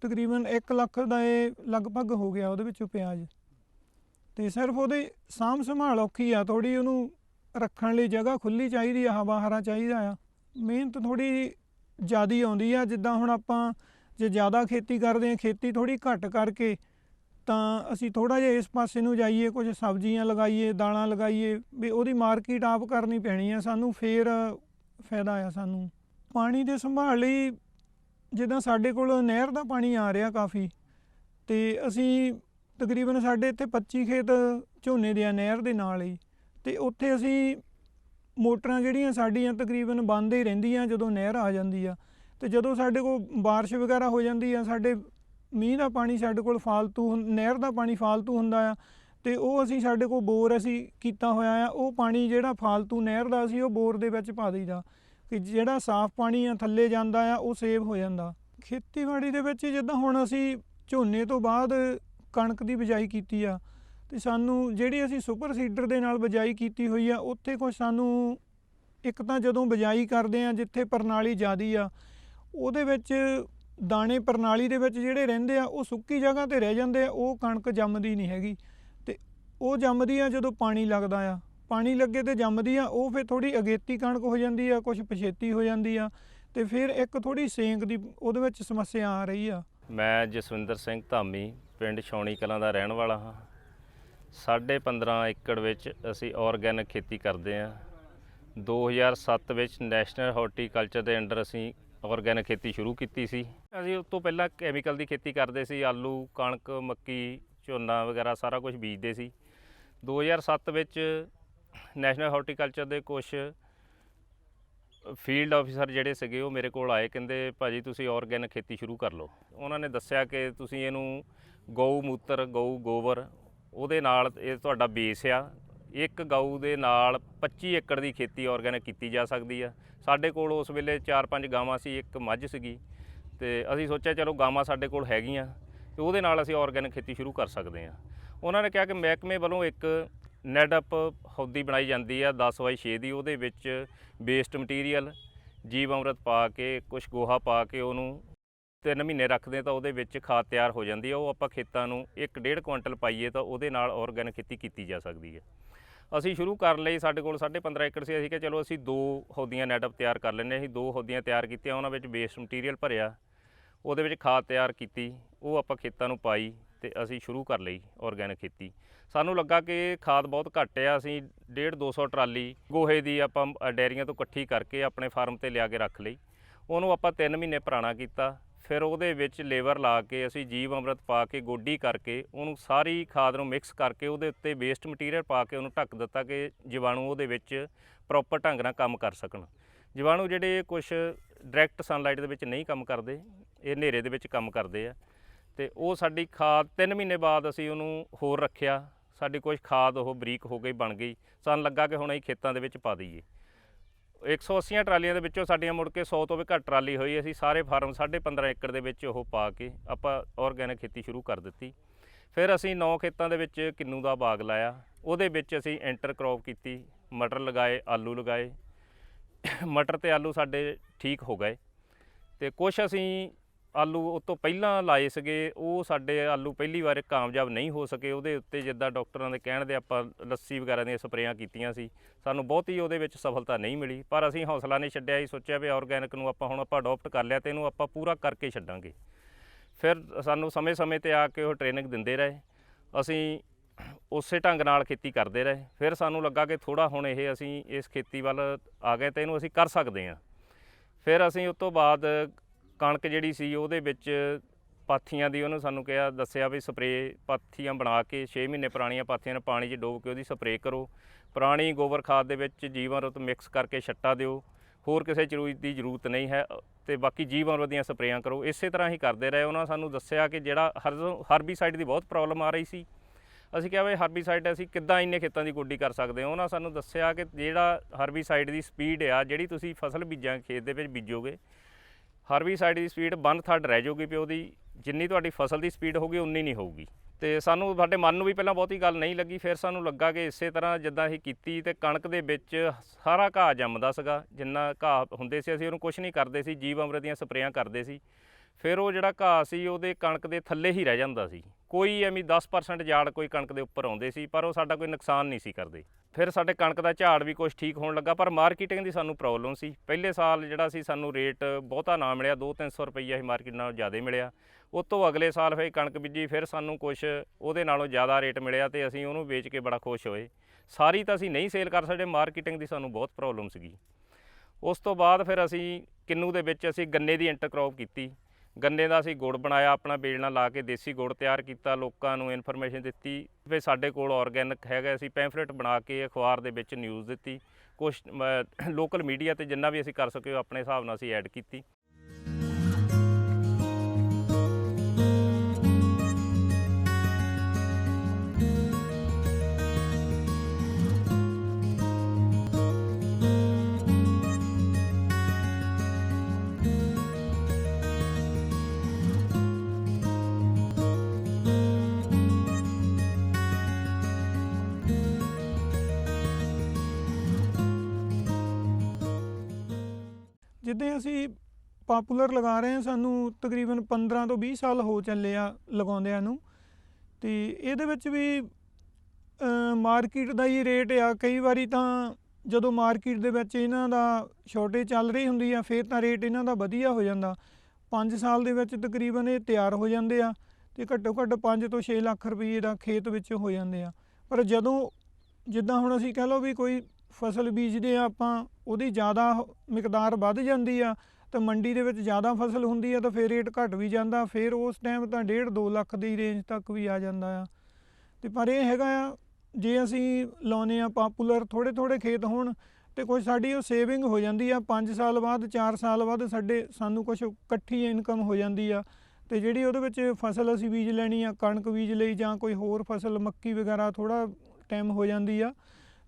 ਤਕਰੀਬਨ 1 ਲੱਖ ਦਾ ਇਹ ਲਗਭਗ ਹੋ ਗਿਆ ਉਹਦੇ ਵਿੱਚੋਂ ਪਿਆਜ਼। ਤੇ ਸਿਰਫ ਉਹਦੇ ਸਾਂਭ ਸੰਭਾਲ ਔਖੀ ਆ ਥੋੜੀ ਉਹਨੂੰ ਰੱਖਣ ਲਈ ਜਗ੍ਹਾ ਖੁੱਲੀ ਚਾਹੀਦੀ ਆ, ਹਵਾ ਹਰਾ ਚਾਹੀਦਾ ਆ। ਮਿਹਨਤ ਥੋੜੀ ਜ਼ਿਆਦੀ ਆਉਂਦੀ ਆ, ਜਿੱਦਾਂ ਹੁਣ ਆਪਾਂ ਜੇ ਜ਼ਿਆਦਾ ਖੇਤੀ ਕਰਦੇ ਆ, ਖੇਤੀ ਥੋੜੀ ਘੱਟ ਕਰਕੇ ਤਾਂ ਅਸੀਂ ਥੋੜਾ ਜਿਹਾ ਇਸ ਪਾਸੇ ਨੂੰ ਜਾਈਏ, ਕੁਝ ਸਬਜ਼ੀਆਂ ਲਗਾਈਏ, ਦਾਲਾਂ ਲਗਾਈਏ, ਵੀ ਉਹਦੀ ਮਾਰਕੀਟ ਆਪ ਕਰਨੀ ਪੈਣੀ ਆ, ਸਾਨੂੰ ਫੇਰ ਫਾਇਦਾ ਆ ਸਾਨੂੰ। ਪਾਣੀ ਦੇ ਸੰਭਾਲ ਲਈ ਜਿੱਦਾਂ ਸਾਡੇ ਕੋਲ ਨਹਿਰ ਦਾ ਪਾਣੀ ਆ ਰਿਹਾ ਕਾਫੀ, ਤੇ ਅਸੀਂ ਤਕਰੀਬਨ ਸਾਡੇ ਇੱਥੇ 25 ਖੇਤ ਝੋਨੇ ਦੇ ਆ ਨਹਿਰ ਦੇ ਨਾਲ ਹੀ। ਤੇ ਉੱਥੇ ਅਸੀਂ ਮੋਟਰਾਂ ਜਿਹੜੀਆਂ ਸਾਡੀਆਂ ਤਕਰੀਬਨ ਬੰਦ ਹੀ ਰਹਿੰਦੀਆਂ ਜਦੋਂ ਨਹਿਰ ਆ ਜਾਂਦੀ ਆ। ਤੇ ਜਦੋਂ ਸਾਡੇ ਕੋਲ ਬਾਰਿਸ਼ ਵਗੈਰਾ ਹੋ ਜਾਂਦੀ ਆ, ਸਾਡੇ ਮੀਂਹ ਦਾ ਪਾਣੀ ਸਾਡੇ ਕੋਲ ਫਾਲਤੂ ਹੁੰ- ਨਹਿਰ ਦਾ ਪਾਣੀ ਫਾਲਤੂ ਹੁੰਦਾ ਆ ਤੇ ਉਹ ਅਸੀਂ ਸਾਡੇ ਕੋਲ ਬੋਰ ਅਸੀਂ ਕੀਤਾ ਹੋਇਆ ਆ। ਉਹ ਪਾਣੀ ਜਿਹੜਾ ਫਾਲਤੂ ਨਹਿਰ ਦਾ ਅਸੀਂ ਉਹ ਬੋਰ ਦੇ ਵਿੱਚ ਪਾ ਦਈਦਾ ਕਿ ਜਿਹੜਾ ਸਾਫ਼ ਪਾਣੀ ਆ, ਥੱਲੇ ਜਾਂਦਾ ਆ, ਉਹ ਸੇਵ ਹੋ ਜਾਂਦਾ। ਖੇਤੀਬਾੜੀ ਦੇ ਵਿੱਚ ਜਿੱਦਾਂ ਹੁਣ ਅਸੀਂ ਝੋਨੇ ਤੋਂ ਬਾਅਦ ਕਣਕ ਦੀ ਬਿਜਾਈ ਕੀਤੀ ਆ ਤੇ ਸਾਨੂੰ ਜਿਹੜੀ ਅਸੀਂ ਸੁਪਰ ਸੀਡਰ ਦੇ ਨਾਲ ਬਿਜਾਈ ਕੀਤੀ ਹੋਈ ਆ, ਉੱਥੇ ਕੁਝ ਸਾਨੂੰ ਇੱਕ ਤਾਂ ਜਦੋਂ ਬਿਜਾਈ ਕਰਦੇ ਆ, ਜਿੱਥੇ ਪ੍ਰਣਾਲੀ ਜ਼ਿਆਦੀ ਆ, ਉਹਦੇ ਵਿੱਚ ਦਾਣੇ ਪ੍ਰਣਾਲੀ ਦੇ ਵਿੱਚ ਜਿਹੜੇ ਰਹਿੰਦੇ ਆ, ਉਹ ਸੁੱਕੀ ਜਗ੍ਹਾ ਤੇ ਰਹਿ ਜਾਂਦੇ ਆ, ਉਹ ਕਣਕ ਜੰਮਦੀ ਨਹੀਂ ਹੈਗੀ। ਤੇ ਉਹ ਜੰਮਦੀ ਆ ਜਦੋਂ ਪਾਣੀ ਲੱਗਦਾ ਆ। ਪਾਣੀ ਲੱਗੇ ਤੇ ਜੰਮਦੀ ਆ, ਉਹ ਫਿਰ ਥੋੜੀ ਅਗੇਤੀ ਕਣਕ ਹੋ ਜਾਂਦੀ ਆ ਕੁਝ ਪਛੇਤੀ ਹੋ ਜਾਂਦੀ ਆ, ਤੇ ਫਿਰ ਇੱਕ ਥੋੜੀ ਸੇਂਕ ਦੀ ਉਹਦੇ ਵਿੱਚ ਸਮੱਸਿਆ ਆ ਰਹੀ ਆ। ਮੈਂ ਜਸਵਿੰਦਰ ਸਿੰਘ ਧਾਮੀ, ਪਿੰਡ ਛੌਣੀ ਕਲਾਂ ਦਾ ਰਹਿਣ ਵਾਲਾ ਹਾਂ। ਸਾਢੇ 15 ਏਕੜ ਵਿੱਚ ਅਸੀਂ ਆਰਗੈਨਿਕ ਖੇਤੀ ਕਰਦੇ ਹਾਂ। 2007 ਵਿੱਚ ਨੈਸ਼ਨਲ ਹਾਰਟੀਕਲਚਰ ਦੇ ਅੰਡਰ ਅਸੀਂ ਆਰਗੈਨਿਕ ਖੇਤੀ ਸ਼ੁਰੂ ਕੀਤੀ ਸੀ। ਅਸੀਂ ਉਸ ਤੋਂ ਪਹਿਲਾਂ ਕੈਮੀਕਲ ਦੀ ਖੇਤੀ ਕਰਦੇ ਸੀ, ਆਲੂ, ਕਣਕ, ਮੱਕੀ, ਝੋਨਾ ਵਗੈਰਾ ਸਾਰਾ ਕੁਝ ਬੀਜਦੇ ਸੀ। 2007 ਵਿੱਚ ਨੈਸ਼ਨਲ ਹਾਰਟੀਕਲਚਰ ਦੇ ਕੁਝ ਫੀਲਡ ਆਫੀਸਰ ਜਿਹੜੇ ਸੀਗੇ ਉਹ ਮੇਰੇ ਕੋਲ ਆਏ, ਕਹਿੰਦੇ ਭਾਜੀ ਤੁਸੀਂ ਆਰਗੈਨਿਕ ਖੇਤੀ ਸ਼ੁਰੂ ਕਰ ਲਓ। ਉਹਨਾਂ ਨੇ ਦੱਸਿਆ ਕਿ ਤੁਸੀਂ ਇਹਨੂੰ ਗਊ, ਮੂਤਰ, ਗਊ, ਗੋਬਰ ਉਹਦੇ ਨਾਲ ਇਹ ਤੁਹਾਡਾ ਬੇਸ ਆ। ਇੱਕ ਗਊ ਦੇ ਨਾਲ 25 ਏਕੜ ਦੀ ਖੇਤੀ ਆਰਗੈਨਿਕ ਕੀਤੀ ਜਾ ਸਕਦੀ ਆ। ਸਾਡੇ ਕੋਲ ਉਸ ਵੇਲੇ 4-5 ਗਾਵਾਂ ਸੀ, ਇੱਕ ਮੱਝ ਸੀਗੀ। ਤੇ ਅਸੀਂ ਸੋਚਿਆ ਚਲੋ ਗਾਵਾਂ ਸਾਡੇ ਕੋਲ ਹੈਗੀਆਂ, ਤੇ ਉਹਦੇ ਨਾਲ ਅਸੀਂ ਆਰਗੈਨਿਕ ਖੇਤੀ ਸ਼ੁਰੂ ਕਰ ਸਕਦੇ ਹਾਂ ਉਹਨਾਂ ਨੇ ਕਿਹਾ ਕਿ ਮਹਿਕਮੇ ਵੱਲੋਂ ਇੱਕ ਨੈਡਅਪ ਹੌਦੀ ਬਣਾਈ ਜਾਂਦੀ ਆ 10 ਬਾਈ 6 ਦੀ। ਉਹਦੇ ਵਿੱਚ ਵੇਸਟ ਮਟੀਰੀਅਲ ਜੀਵ ਅੰਮ੍ਰਿਤ ਪਾ ਕੇ ਕੁਝ ਗੋਹਾ ਪਾ ਕੇ ਉਹਨੂੰ ਤਿੰਨ ਮਹੀਨੇ ਰੱਖਦੇ ਤਾਂ ਉਹਦੇ ਵਿੱਚ ਖਾਦ ਤਿਆਰ ਹੋ ਜਾਂਦੀ ਹੈ। ਉਹ ਆਪਾਂ ਖੇਤਾਂ ਨੂੰ 1.5 ਕੁਇੰਟਲ ਪਾਈਏ ਤਾਂ ਉਹਦੇ ਨਾਲ ਆਰਗੈਨਿਕ ਖੇਤੀ ਕੀਤੀ ਜਾ ਸਕਦੀ ਹੈ। ਅਸੀਂ ਸ਼ੁਰੂ ਕਰਨ ਲਈ ਸਾਡੇ ਕੋਲ 15.5 ਏਕੜ ਸੀ। ਅਸੀਂ ਕਿਹਾ ਚਲੋ ਅਸੀਂ ਦੋ ਹੌਦੀਆਂ ਨੈਟਅਪ ਤਿਆਰ ਕਰ ਲੈਂਦੇ ਹਾਂ। ਅਸੀਂ ਦੋ ਹੌਦੀਆਂ ਤਿਆਰ ਕੀਤੀਆਂ ਉਹਨਾਂ ਵਿੱਚ ਵੇਸਟ ਮਟੀਰੀਅਲ ਭਰਿਆ। ਉਹਦੇ ਵਿੱਚ ਖਾਦ ਤਿਆਰ ਕੀਤੀ ਉਹ ਆਪਾਂ ਖੇਤਾਂ ਨੂੰ ਪਾਈ ਤੇ ਅਸੀਂ ਸ਼ੁਰੂ ਕਰ ਲਈ ਆਰਗੈਨਿਕ ਖੇਤੀ। ਸਾਨੂੰ ਲੱਗਾ ਕਿ ਖਾਦ ਬਹੁਤ ਘੱਟ ਆ ਅਸੀਂ 1.5 200 ਟਰਾਲੀ ਗੋਹੇ ਦੀ ਆਪਾਂ ਅ, ਡੈਰੀਆਂ ਤੋਂ ਇਕੱਠੀ ਕਰਕੇ ਆਪਣੇ ਫਾਰਮ ਤੇ ਲਿਆ ਕੇ ਰੱਖ ਲਈ। ਉਹਨੂੰ ਆਪਾਂ 3 ਮਹੀਨੇ ਪੁਰਾਣਾ ਕੀਤਾ। ਫਿਰ ਉਹਦੇ ਵਿੱਚ ਲੇਬਰ ਲਾ ਕੇ ਅਸੀਂ ਜੀਵ ਅੰਮ੍ਰਿਤ ਪਾ ਕੇ, ਗੋਡੀ ਕਰਕੇ ਉਹਨੂੰ ਸਾਰੀ ਖਾਦ ਨੂੰ ਮਿਕਸ ਕਰਕੇ ਉਹਦੇ ਉੱਤੇ ਵੇਸਟ ਮਟੀਰੀਅਲ ਪਾ ਕੇ ਉਹਨੂੰ ਢੱਕ ਦਿੱਤਾ ਕਿ ਜੀਵਾਣੂ ਉਹਦੇ ਵਿੱਚ ਪ੍ਰੋਪਰ ਢੰਗ ਨਾਲ ਕੰਮ ਕਰ ਸਕਣ। ਜੀਵਾਣੂ ਜਿਹੜੇ ਕੁਝ ਡਾਇਰੈਕਟ ਸਨਲਾਈਟ ਦੇ ਵਿੱਚ ਨਹੀਂ ਕੰਮ ਕਰਦੇ, ਇਹ ਹਨੇਰੇ ਦੇ ਵਿੱਚ ਕੰਮ ਕਰਦੇ ਆ। ਤੇ ਉਹ ਸਾਡੀ ਖਾਦ 3 ਮਹੀਨੇ ਬਾਅਦ ਅਸੀਂ ਉਹਨੂੰ ਹੋਰ ਰੱਖਿਆ, ਸਾਡੀ ਕੁਝ ਖਾਦ ਉਹ ਬਰੀਕ ਹੋ ਗਈ, ਬਣ ਗਈ। ਸਾਨੂੰ ਲੱਗਾ ਕਿ ਹੁਣ ਅਸੀਂ ਖੇਤਾਂ ਦੇ ਵਿੱਚ ਪਾ ਦਈਏ। 180 ਟਰਾਲੀਆਂ ਦੇ ਵਿੱਚੋਂ ਸਾਡੀਆਂ ਮੁੜ ਕੇ 100 ਤੋਂ ਵੀ ਘੱਟ ਟਰਾਲੀ ਹੋਈ, ਅਸੀਂ ਸਾਰੇ ਫਾਰਮ 15.5 ਏਕੜ ਦੇ ਵਿੱਚ ਉਹ ਪਾ ਕੇ ਆਪਾਂ ਆਰਗੈਨਿਕ ਖੇਤੀ ਸ਼ੁਰੂ ਕਰ ਦਿੱਤੀ। ਫਿਰ ਅਸੀਂ 9 ਖੇਤਾਂ ਦੇ ਵਿੱਚ ਕਿੰਨੂ ਦਾ ਬਾਗ ਲਾਇਆ। ਉਹਦੇ ਵਿੱਚ ਅਸੀਂ ਇੰਟਰ ਕ੍ਰੌਪ ਕੀਤੀ, ਮਟਰ ਲਗਾਏ, ਆਲੂ ਲਗਾਏ। ਮਟਰ ਤੇ ਆਲੂ ਸਾਡੇ ਠੀਕ ਹੋ ਗਏ। ਤੇ ਕੁਝ ਅਸੀਂ ਆਲੂ ਉਹ ਤੋਂ ਪਹਿਲਾਂ ਲਾਏ ਸੀਗੇ, ਉਹ ਸਾਡੇ ਆਲੂ ਪਹਿਲੀ ਵਾਰ ਕਾਮਯਾਬ ਨਹੀਂ ਹੋ ਸਕੇ। ਉਹਦੇ ਉੱਤੇ ਜਿੱਦਾਂ ਡਾਕਟਰਾਂ ਦੇ ਕਹਿਣ ਦੇ ਆਪਾਂ ਲੱਸੀ ਵਗੈਰਾ ਦੀਆਂ ਸਪਰੇਆਂ ਕੀਤੀਆਂ ਸੀ, ਸਾਨੂੰ ਬਹੁਤੀ ਉਹਦੇ ਵਿੱਚ ਸਫਲਤਾ ਨਹੀਂ ਮਿਲੀ। ਪਰ ਅਸੀਂ ਹੌਸਲਾ ਨਹੀਂ ਛੱਡਿਆ ਹੀ ਸੋਚਿਆ ਵੀ ਆਰਗੈਨਿਕ ਨੂੰ ਆਪਾਂ ਹੁਣ ਆਪਾਂ ਅਡਾਪਟ ਕਰ ਲਿਆ ਤੇ ਇਹਨੂੰ ਆਪਾਂ ਪੂਰਾ ਕਰਕੇ ਛੱਡਾਂਗੇ। ਫਿਰ ਸਾਨੂੰ ਸਮੇਂ-ਸਮੇਂ ਤੇ ਆ ਕੇ ਉਹ ਟ੍ਰੇਨਿੰਗ ਦਿੰਦੇ ਰਹੇ। ਅਸੀਂ ਉਸੇ ਢੰਗ ਨਾਲ ਖੇਤੀ ਕਰਦੇ ਰਹੇ। ਫਿਰ ਸਾਨੂੰ ਲੱਗਾ ਕਿ ਥੋੜਾ ਹੁਣ ਇਹ ਅਸੀਂ ਇਸ ਖੇਤੀ ਵੱਲ ਆ ਗਏ ਤੇ ਇਹਨੂੰ ਅਸੀਂ ਕਰ ਸਕਦੇ ਹਾਂ। ਫਿਰ ਅਸੀਂ ਉਸ ਤੋਂ ਬਾਅਦ ਕਣਕ ਜਿਹੜੀ ਸੀ ਉਹਦੇ ਵਿੱਚ ਪਾਥੀਆਂ ਦੀ ਉਹਨੂੰ ਸਾਨੂੰ ਕਿਹਾ, ਦੱਸਿਆ ਵੀ ਸਪਰੇਅ ਪਾਥੀਆਂ ਬਣਾ ਕੇ 6 ਮਹੀਨੇ ਪੁਰਾਣੀਆਂ ਪਾਥੀਆਂ ਨੂੰ ਪਾਣੀ 'ਚ ਡੋਬ ਕੇ ਉਹਦੀ ਸਪਰੇਅ ਕਰੋ। ਪੁਰਾਣੀ ਗੋਬਰ ਖਾਦ ਦੇ ਵਿੱਚ ਜੀਵਨ ਰਤ ਮਿਕਸ ਕਰਕੇ ਛੱਟਾ ਦਿਓ। ਹੋਰ ਕਿਸੇ ਚੀਜ਼ ਦੀ ਜ਼ਰੂਰਤ ਨਹੀਂ ਹੈ ਤੇ ਬਾਕੀ ਜੀਵ ਅਮਰਤ ਦੀਆਂ ਸਪਰੇਆਂ ਕਰੋ। ਇਸੇ ਤਰ੍ਹਾਂ ਹੀ ਕਰਦੇ ਰਹੇ। ਉਹਨਾਂ ਸਾਨੂੰ ਦੱਸਿਆ ਕਿ ਜਿਹੜਾ ਹਰਬੀਸਾਈਡ ਦੀ ਬਹੁਤ ਪ੍ਰੋਬਲਮ ਆ ਰਹੀ ਸੀ। ਅਸੀਂ ਕਿਹਾ ਵੀ ਹਰਬੀਸਾਈਡ ਅਸੀਂ ਕਿੱਦਾਂ ਇੰਨੇ ਖੇਤਾਂ ਦੀ ਗੋਡੀ ਕਰ ਸਕਦੇ ਹਾਂ? ਉਹਨਾਂ ਸਾਨੂੰ ਦੱਸਿਆ ਕਿ ਜਿਹੜਾ ਹਰਬੀਸਾਈਡ ਦੀ ਸਪੀਡ ਆ, ਜਿਹੜੀ ਤੁਸੀਂ ਫਸਲ ਬੀਜਾਂ ਖੇਤ ਦੇ ਵਿੱਚ ਬੀਜੋਗੇ ਹਰਬੀਸਾਈਡ ਦੀ ਸਪੀਡ ਬੰਨ ਥਰਡ ਰਹਿ ਜਾਊਗੀ ਵੀ ਉਹਦੀ, ਜਿੰਨੀ ਤੁਹਾਡੀ ਫਸਲ ਦੀ ਸਪੀਡ ਹੋਊਗੀ, ਉਨੀ ਨਹੀਂ ਹੋਊਗੀ। ਤੇ ਸਾਨੂੰ ਸਾਡੇ ਮਨ ਨੂੰ ਵੀ ਪਹਿਲਾਂ ਬਹੁਤੀ ਗੱਲ ਨਹੀਂ ਲੱਗੀ, ਫਿਰ ਸਾਨੂੰ ਲੱਗਾ ਕਿ ਇਸੇ ਤਰ੍ਹਾਂ ਜਿੱਦਾਂ ਅਸੀਂ ਕੀਤੀ ਤੇ ਕਣਕ ਦੇ ਵਿੱਚ ਸਾਰਾ ਘਾਹ ਜੰਮਦਾ ਸੀਗਾ, ਜਿੰਨਾ ਘਾਹ ਹੁੰਦੇ ਸੀ ਅਸੀਂ ਉਹਨੂੰ ਕੁਝ ਨਹੀਂ ਕਰਦੇ ਸੀ, ਜੀਵ ਅੰਮ੍ਰਿਤ ਦੀਆਂ ਸਪਰੇਆਂ ਕਰਦੇ ਸੀ। ਫਿਰ ਉਹ ਜਿਹੜਾ ਘਾਹ ਸੀ, ਉਹਦੇ ਕਣਕ ਦੇ ਥੱਲੇ ਹੀ ਰਹਿ ਜਾਂਦਾ ਸੀ। ਕੋਈ ਐਵੇਂ 10% ਜਾੜ ਕੋਈ ਕਣਕ ਦੇ ਉੱਪਰ ਆਉਂਦੇ ਸੀ, ਪਰ ਉਹ ਸਾਡਾ ਕੋਈ ਨੁਕਸਾਨ ਨਹੀਂ ਸੀ ਕਰਦੇ। ਫਿਰ ਸਾਡੇ ਕਣਕ ਦਾ ਝਾੜ ਵੀ ਕੁਝ ਠੀਕ ਹੋਣ ਲੱਗਾ, ਪਰ ਮਾਰਕੀਟਿੰਗ ਦੀ ਸਾਨੂੰ ਪ੍ਰੋਬਲਮ ਸੀ। ਪਹਿਲੇ ਸਾਲ ਜਿਹੜਾ ਸੀ ਸਾਨੂੰ ਰੇਟ ਬਹੁਤਾ ਨਾ ਮਿਲਿਆ 2-300 ਰੁਪਈਆ ਹੀ ਮਾਰਕੀਟ ਨਾਲੋਂ ਜ਼ਿਆਦਾ ਮਿਲਿਆ। ਉਸ ਤੋਂ ਅਗਲੇ ਸਾਲ ਫਿਰ ਕਣਕ ਬੀਜੀ, ਫਿਰ ਸਾਨੂੰ ਕੁਝ ਉਹਦੇ ਨਾਲੋਂ ਜ਼ਿਆਦਾ ਰੇਟ ਮਿਲਿਆ ਤੇ ਅਸੀਂ ਉਹਨੂੰ ਵੇਚ ਕੇ ਬੜਾ ਖੁਸ਼ ਹੋਏ। ਸਾਰੀ ਤਾਂ ਅਸੀਂ ਨਹੀਂ ਸੇਲ ਕਰ ਸਕਦੇ, ਮਾਰਕੀਟਿੰਗ ਦੀ ਸਾਨੂੰ ਬਹੁਤ ਪ੍ਰੋਬਲਮ ਸੀਗੀ। ਉਸ ਤੋਂ ਬਾਅਦ ਫਿਰ ਅਸੀਂ ਕਿੰਨੂ ਦੇ ਵਿੱਚ ਅਸੀਂ ਗੰਨੇ ਦੀ ਇੰਟਰਕ੍ਰੌਪ ਕੀਤੀ। ਗੰਨੇ ਦਾ ਅਸੀਂ ਗੁੜ ਬਣਾਇਆ, ਆਪਣਾ ਬੇਲਣਾ ਲਾ ਕੇ ਦੇਸੀ ਗੁੜ ਤਿਆਰ ਕੀਤਾ, ਲੋਕਾਂ ਨੂੰ ਇਨਫੋਰਮੇਸ਼ਨ ਦਿੱਤੀ। ਵੀ ਸਾਡੇ ਕੋਲ ਆਰਗੈਨਿਕ ਹੈਗਾ, ਅਸੀਂ ਪੈਂਫਲੇਟ ਬਣਾ ਕੇ ਅਖਬਾਰ ਦੇ ਵਿੱਚ ਨਿਊਜ਼ ਦਿੱਤੀ। ਕੁਝ ਲੋਕਲ ਮੀਡੀਆ ਤੇ ਜਿੰਨਾ ਵੀ ਅਸੀਂ ਕਰ ਸਕੇ ਆਪਣੇ ਹਿਸਾਬ ਨਾਲ ਅਸੀਂ ਐਡ ਕੀਤੀ। ਜਿੱਦਾਂ ਅਸੀਂ ਪਾਪੂਲਰ ਲਗਾ ਰਹੇ ਹਾਂ ਸਾਨੂੰ ਤਕਰੀਬਨ 15 ਤੋਂ 20 ਸਾਲ ਹੋ ਚੱਲੇ ਆ ਲਗਾਉਂਦਿਆਂ ਨੂੰ। ਤੇ ਇਹਦੇ ਵਿੱਚ ਵੀ ਮਾਰਕੀਟ ਦਾ ਹੀ ਰੇਟ ਆ। ਕਈ ਵਾਰੀ ਤਾਂ ਜਦੋਂ ਮਾਰਕੀਟ ਦੇ ਵਿੱਚ ਇਹਨਾਂ ਦਾ ਸ਼ਾਰਟੇਜ ਚੱਲ ਰਹੀ ਹੁੰਦੀ ਆ, ਫਿਰ ਤਾਂ ਰੇਟ ਇਹਨਾਂ ਦਾ ਵਧੀਆ ਹੋ ਜਾਂਦਾ। 5 ਸਾਲ ਦੇ ਵਿੱਚ ਤਕਰੀਬਨ ਇਹ ਤਿਆਰ ਹੋ ਜਾਂਦੇ ਆ ਤੇ ਘੱਟੋ ਘੱਟ 5 ਤੋਂ 6 ਲੱਖ ਰੁਪਏ ਦਾ ਖੇਤ ਵਿੱਚ ਹੋ ਜਾਂਦੇ ਆ। ਪਰ ਜਦੋਂ, ਜਿੱਦਾਂ ਹੁਣ ਅਸੀਂ ਕਹਿ ਲਓ ਵੀ ਕੋਈ ਫਸਲ ਬੀਜਦੇ ਆ ਆਪਾਂ, ਉਹਦੀ ਜ਼ਿਆਦਾ ਮਿਕਦਾਰ ਵੱਧ ਜਾਂਦੀ ਆ, ਤਾਂ ਮੰਡੀ ਦੇ ਵਿੱਚ ਜ਼ਿਆਦਾ ਫਸਲ ਹੁੰਦੀ ਆ ਤਾਂ ਫਿਰ ਰੇਟ ਘਟ ਵੀ ਜਾਂਦਾ, ਫਿਰ ਉਸ ਟਾਈਮ ਤਾਂ 1.5 2 ਲੱਖ ਦੀ ਰੇਂਜ ਤੱਕ ਵੀ ਆ ਜਾਂਦਾ ਆ। ਤੇ ਪਰ ਇਹ ਹੈਗਾ ਆ, ਜੇ ਅਸੀਂ ਲਾਉਨੇ ਆ ਪਾਪੂਲਰ ਥੋੜੇ ਥੋੜੇ ਖੇਤ ਹੋਣ, ਤੇ ਕੁਝ ਸਾਡੀ ਉਹ ਸੇਵਿੰਗ ਹੋ ਜਾਂਦੀ ਆ 5 ਸਾਲ ਬਾਅਦ 4 ਸਾਲ ਬਾਅਦ ਸਾਡੇ, ਸਾਨੂੰ ਕੁਝ ਇਕੱਠੀ ਇਨਕਮ ਹੋ ਜਾਂਦੀ ਆ, ਤੇ ਜਿਹੜੀ ਉਹਦੇ ਵਿੱਚ ਫਸਲ ਅਸੀਂ ਬੀਜ ਲੈਣੀ ਆ, ਕਣਕ ਬੀਜ ਲਈ ਜਾਂ ਕੋਈ ਹੋਰ ਫਸਲ, ਮੱਕੀ ਵਗੈਰਾ ਥੋੜਾ ਟਾਈਮ ਹੋ ਜਾਂਦੀ ਆ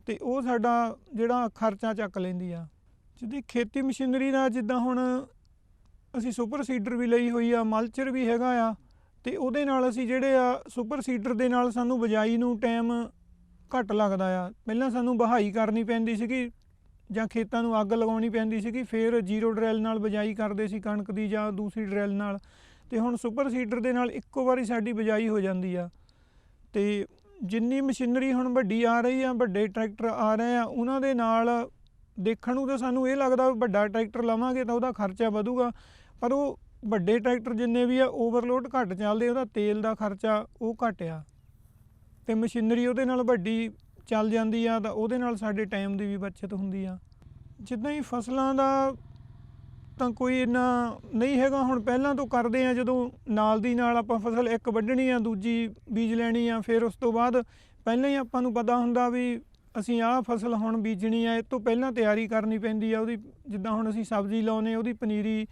ਤੇ ਉਹ ਸਾਡਾ ਜਿਹੜਾ ਖਰਚਾ ਚੱਕ ਲੈਂਦੀ ਆ। ਜਿਹਦੀ ਖੇਤੀ ਮਸ਼ੀਨਰੀ ਦਾ ਜਿੱਦਾਂ ਹੁਣ ਅਸੀਂ ਸੁਪਰ ਸੀਡਰ ਵੀ ਲਈ ਹੋਈ ਆ, ਮਲਚਰ ਵੀ ਹੈਗਾ ਆ, ਤੇ ਉਹਦੇ ਨਾਲ ਅਸੀਂ ਜਿਹੜੇ ਆ ਸੁਪਰ ਸੀਡਰ ਦੇ ਨਾਲ ਸਾਨੂੰ ਬਜਾਈ ਨੂੰ ਟਾਈਮ ਘੱਟ ਲੱਗਦਾ ਆ। ਪਹਿਲਾਂ ਸਾਨੂੰ ਬਹਾਈ ਕਰਨੀ ਪੈਂਦੀ ਸੀਗੀ ਜਾਂ ਖੇਤਾਂ ਨੂੰ ਅੱਗ ਲਗਾਉਣੀ ਪੈਂਦੀ ਸੀਗੀ, ਫਿਰ ਜ਼ੀਰੋ ਡਰੈਲ ਨਾਲ ਬਜਾਈ ਕਰਦੇ ਸੀ ਕਣਕ ਦੀ ਜਾਂ ਦੂਸਰੀ ਡਰੈਲ ਨਾਲ। ਤੇ ਹੁਣ ਸੁਪਰ ਸੀਡਰ ਦੇ ਨਾਲ ਇੱਕੋ ਵਾਰੀ ਸਾਡੀ ਬਜਾਈ ਹੋ ਜਾਂਦੀ ਆ। ਤੇ ਜਿੰਨੀ ਮਸ਼ੀਨਰੀ ਹੁਣ ਵੱਡੀ ਆ ਰਹੀ ਆ, ਵੱਡੇ ਟਰੈਕਟਰ ਆ ਰਹੇ ਆ, ਉਹਨਾਂ ਦੇ ਨਾਲ ਦੇਖਣ ਨੂੰ ਤਾਂ ਸਾਨੂੰ ਇਹ ਲੱਗਦਾ ਵੱਡਾ ਟਰੈਕਟਰ ਲਵਾਂਗੇ ਤਾਂ ਉਹਦਾ ਖਰਚਾ ਵਧੂਗਾ, ਪਰ ਉਹ ਵੱਡੇ ਟਰੈਕਟਰ ਜਿੰਨੇ ਵੀ ਆ, ਓਵਰਲੋਡ ਘੱਟ ਚੱਲਦੇ, ਉਹਦਾ ਤੇਲ ਦਾ ਖਰਚਾ ਉਹ ਘੱਟ ਆ। ਤੇ ਮਸ਼ੀਨਰੀ ਉਹਦੇ ਨਾਲ ਵੱਡੀ ਚੱਲ ਜਾਂਦੀ ਆ, ਤਾਂ ਉਹਦੇ ਨਾਲ ਸਾਡੇ ਟਾਈਮ ਦੀ ਵੀ ਬਚਤ ਹੁੰਦੀ ਆ। ਜਿੱਦਾਂ ਹੀ ਫਸਲਾਂ ਦਾ ਤਾਂ ਕੋਈ ਇੰਨਾ ਨਹੀਂ ਹੈਗਾ। ਹੁਣ ਪਹਿਲਾਂ ਤੋਂ ਕਰਦੇ ਆ, ਜਦੋਂ ਨਾਲ ਦੀ ਨਾਲ ਆਪਾਂ ਫਸਲ ਇੱਕ ਵੱਢਣੀ ਆ, ਦੂਜੀ ਬੀਜ ਲੈਣੀ ਆ, ਫਿਰ ਉਸ ਤੋਂ ਬਾਅਦ ਪਹਿਲਾਂ ਹੀ ਆਪਾਂ ਨੂੰ ਪਤਾ ਹੁੰਦਾ ਵੀ ਅਸੀਂ ਆਹ ਫਸਲ ਹੁਣ ਬੀਜਣੀ ਆ, ਇਹ ਤੋਂ ਪਹਿਲਾਂ ਤਿਆਰੀ ਕਰਨੀ ਪੈਂਦੀ ਆ। ਉਹਦੀ ਜਿੱਦਾਂ ਹੁਣ ਅਸੀਂ ਸਬਜ਼ੀ ਲਾਉਨੇ ਉਹਦੀ ਪਨੀਰੀ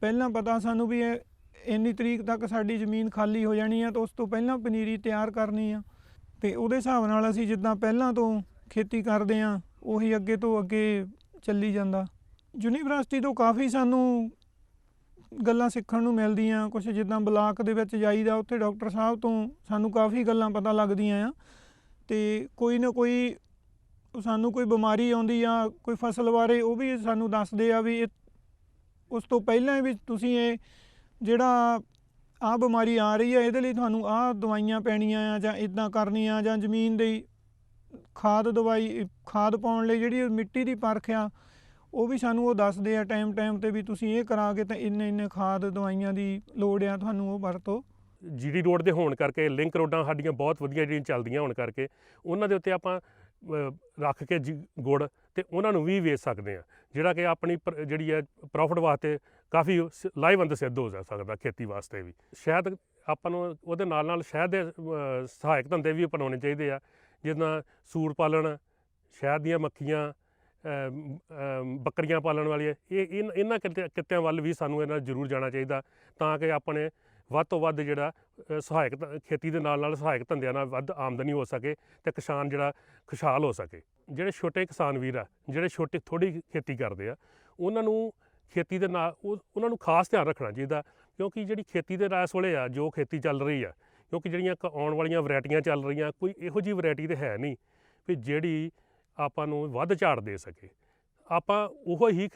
ਪਹਿਲਾਂ ਪਤਾ ਸਾਨੂੰ ਵੀ ਇਹ, ਇੰਨੀ ਤਰੀਕ ਤੱਕ ਸਾਡੀ ਜ਼ਮੀਨ ਖਾਲੀ ਹੋ ਜਾਣੀ ਆ, ਤਾਂ ਉਸ ਤੋਂ ਪਹਿਲਾਂ ਪਨੀਰੀ ਤਿਆਰ ਕਰਨੀ ਆ। ਤੇ ਉਹਦੇ ਹਿਸਾਬ ਨਾਲ ਅਸੀਂ ਜਿੱਦਾਂ ਪਹਿਲਾਂ ਤੋਂ ਖੇਤੀ ਕਰਦੇ ਆ, ਉਹੀ ਅੱਗੇ ਤੋਂ ਅੱਗੇ ਚੱਲੀ ਜਾਂਦਾ। ਯੂਨੀਵਰਸਿਟੀ ਤੋਂ ਕਾਫੀ ਸਾਨੂੰ ਗੱਲਾਂ ਸਿੱਖਣ ਨੂੰ ਮਿਲਦੀਆਂ ਕੁਝ ਜਿੱਦਾਂ ਬਲਾਕ ਦੇ ਵਿੱਚ ਜਾਈਦਾ, ਉੱਥੇ ਡਾਕਟਰ ਸਾਹਿਬ ਤੋਂ ਸਾਨੂੰ ਕਾਫੀ ਗੱਲਾਂ ਪਤਾ ਲੱਗਦੀਆਂ ਆ। ਤੇ ਕੋਈ ਨਾ ਕੋਈ ਸਾਨੂੰ ਕੋਈ ਬਿਮਾਰੀ ਆਉਂਦੀ ਆ ਕੋਈ ਫਸਲ ਬਾਰੇ ਉਹ ਵੀ ਸਾਨੂੰ ਦੱਸਦੇ ਆ ਵੀ ਇਹ, ਉਸ ਤੋਂ ਪਹਿਲਾਂ ਵੀ ਤੁਸੀਂ ਇਹ ਜਿਹੜਾ ਆਹ ਬਿਮਾਰੀ ਆ ਰਹੀ ਆ, ਇਹਦੇ ਲਈ ਤੁਹਾਨੂੰ ਆਹ ਦਵਾਈਆਂ ਪੈਣੀਆਂ ਆ ਜਾਂ ਇਦਾਂ ਕਰਨੀਆਂ ਜਾਂ ਜ਼ਮੀਨ ਦੀ ਖਾਦ ਦਵਾਈ, ਖਾਦ ਪਾਉਣ ਲਈ ਜਿਹੜੀ ਮਿੱਟੀ ਦੀ ਪਰਖ ਆ ਉਹ ਵੀ ਸਾਨੂੰ ਉਹ ਦੱਸਦੇ ਆ ਟਾਈਮ ਟਾਈਮ ਤੇ ਵੀ ਤੁਸੀਂ ਇਹ ਕਰਾਗੇ ਤਾਂ ਇੰਨੇ ਇੰਨੇ ਖਾਦ ਦਵਾਈਆਂ ਦੀ ਲੋੜ ਆ, ਤੁਹਾਨੂੰ ਉਹ ਵਰਤੋ। ਜੀਡੀ ਰੋਡ ਦੇ ਹੋਣ ਕਰਕੇ ਲਿੰਕ ਰੋਡਾਂ ਸਾਡੀਆਂ ਬਹੁਤ ਵਧੀਆ ਜਿਹੜੀਆਂ ਚੱਲਦੀਆਂ ਹੋਣ ਕਰਕੇ, ਉਹਨਾਂ ਦੇ ਉੱਤੇ ਆਪਾਂ ਰੱਖ ਕੇ ਜੀ- ਗੁੜ ਤੇ ਉਹਨਾਂ ਨੂੰ ਵੀ ਵੇਚ ਸਕਦੇ ਆ। ਜਿਹੜਾ ਕਿ ਆਪਣੀ ਪਰ- ਜਿਹੜੀ ਹੈ ਪ੍ਰੋਫਿਟ ਵਾਸਤੇ ਕਾਫੀ ਲਾਹੇਵੰਦ ਸਿੱਧ ਹੋ ਜਾ ਸਕਦਾ ਖੇਤੀ ਵਾਸਤੇ ਵੀ। ਸ਼ਾਇਦ ਆਪਾਂ ਨੂੰ ਉਹਦੇ ਨਾਲ ਨਾਲ ਸ਼ਹਿਦ ਦੇ ਸਹਾਇਕ ਧੰਦੇ ਵੀ ਅਪਣਾਉਣੇ ਚਾਹੀਦੇ ਆ, ਜਿੱਦਾਂ ਸੂਰ ਪਾਲਣ ਸ਼ਹਿਦ ਦੀਆਂ ਮੱਖੀਆਂ ਬੱਕਰੀਆਂ ਪਾਲਣ ਵਾਲੀਆਂ ਇਹ ਇਨ- ਇਹਨਾਂ ਕਿੱਤੇ- ਕਿੱਤਿਆਂ ਵੱਲ ਵੀ ਸਾਨੂੰ ਇਹਨਾਂ ਜ਼ਰੂਰ ਜਾਣਾ ਚਾਹੀਦਾ ਤਾਂ ਕਿ ਆਪਣੇ ਵੱਧ ਤੋਂ ਵੱਧ ਜਿਹੜਾ ਸਹਾਇਕ ਧ- ਖੇਤੀ ਦੇ ਨਾਲ ਨਾਲ ਸਹਾਇਕ ਧੰਦਿਆਂ ਨਾਲ ਵੱਧ ਆਮਦਨੀ ਹੋ ਸਕੇ ਤੇ ਕਿਸਾਨ ਜਿਹੜਾ ਖੁਸ਼ਹਾਲ ਹੋ ਸਕੇ। ਜਿਹੜੇ ਛੋਟੇ ਕਿਸਾਨ ਵੀਰ ਆ, ਜਿਹੜੇ ਛੋਟੇ ਥੋੜੀ ਖੇਤੀ ਕਰਦੇ ਆ, ਉਹਨਾਂ ਨੂੰ ਖੇਤੀ ਦੇ ਨਾਲ, ਉਹ- ਉਹਨਾਂ ਨੂੰ ਖਾਸ ਧਿਆਨ ਰੱਖਣਾ ਚਾਹੀਦਾ ਕਿਉਂਕਿ ਜਿਹੜੀ ਖੇਤੀ ਦੇ ਰਾਸ ਵੇਲੇ ਆ, ਜੋ ਖੇਤੀ ਚੱਲ ਰਹੀ ਆ, ਕਿਉਂਕਿ ਜਿਹੜੀਆਂ ਕ- ਆਉਣ ਵਾਲੀਆਂ ਵੈਰਾਈਟੀਆਂ ਚੱਲ ਰਹੀਆਂ, ਕੋਈ ਇਹੋ ਜਿਹੀ ਵੈਰਾਈਟੀ ਤੇ ਹੈ ਨਹੀਂ ਵੀ ਜਿਹੜੀ ਆਪਾਂ ਨੂੰ ਵੱਧ ਝਾੜ ਦੇ ਸਕੇ। ਆਪਾਂ ਉਹ ਹੀ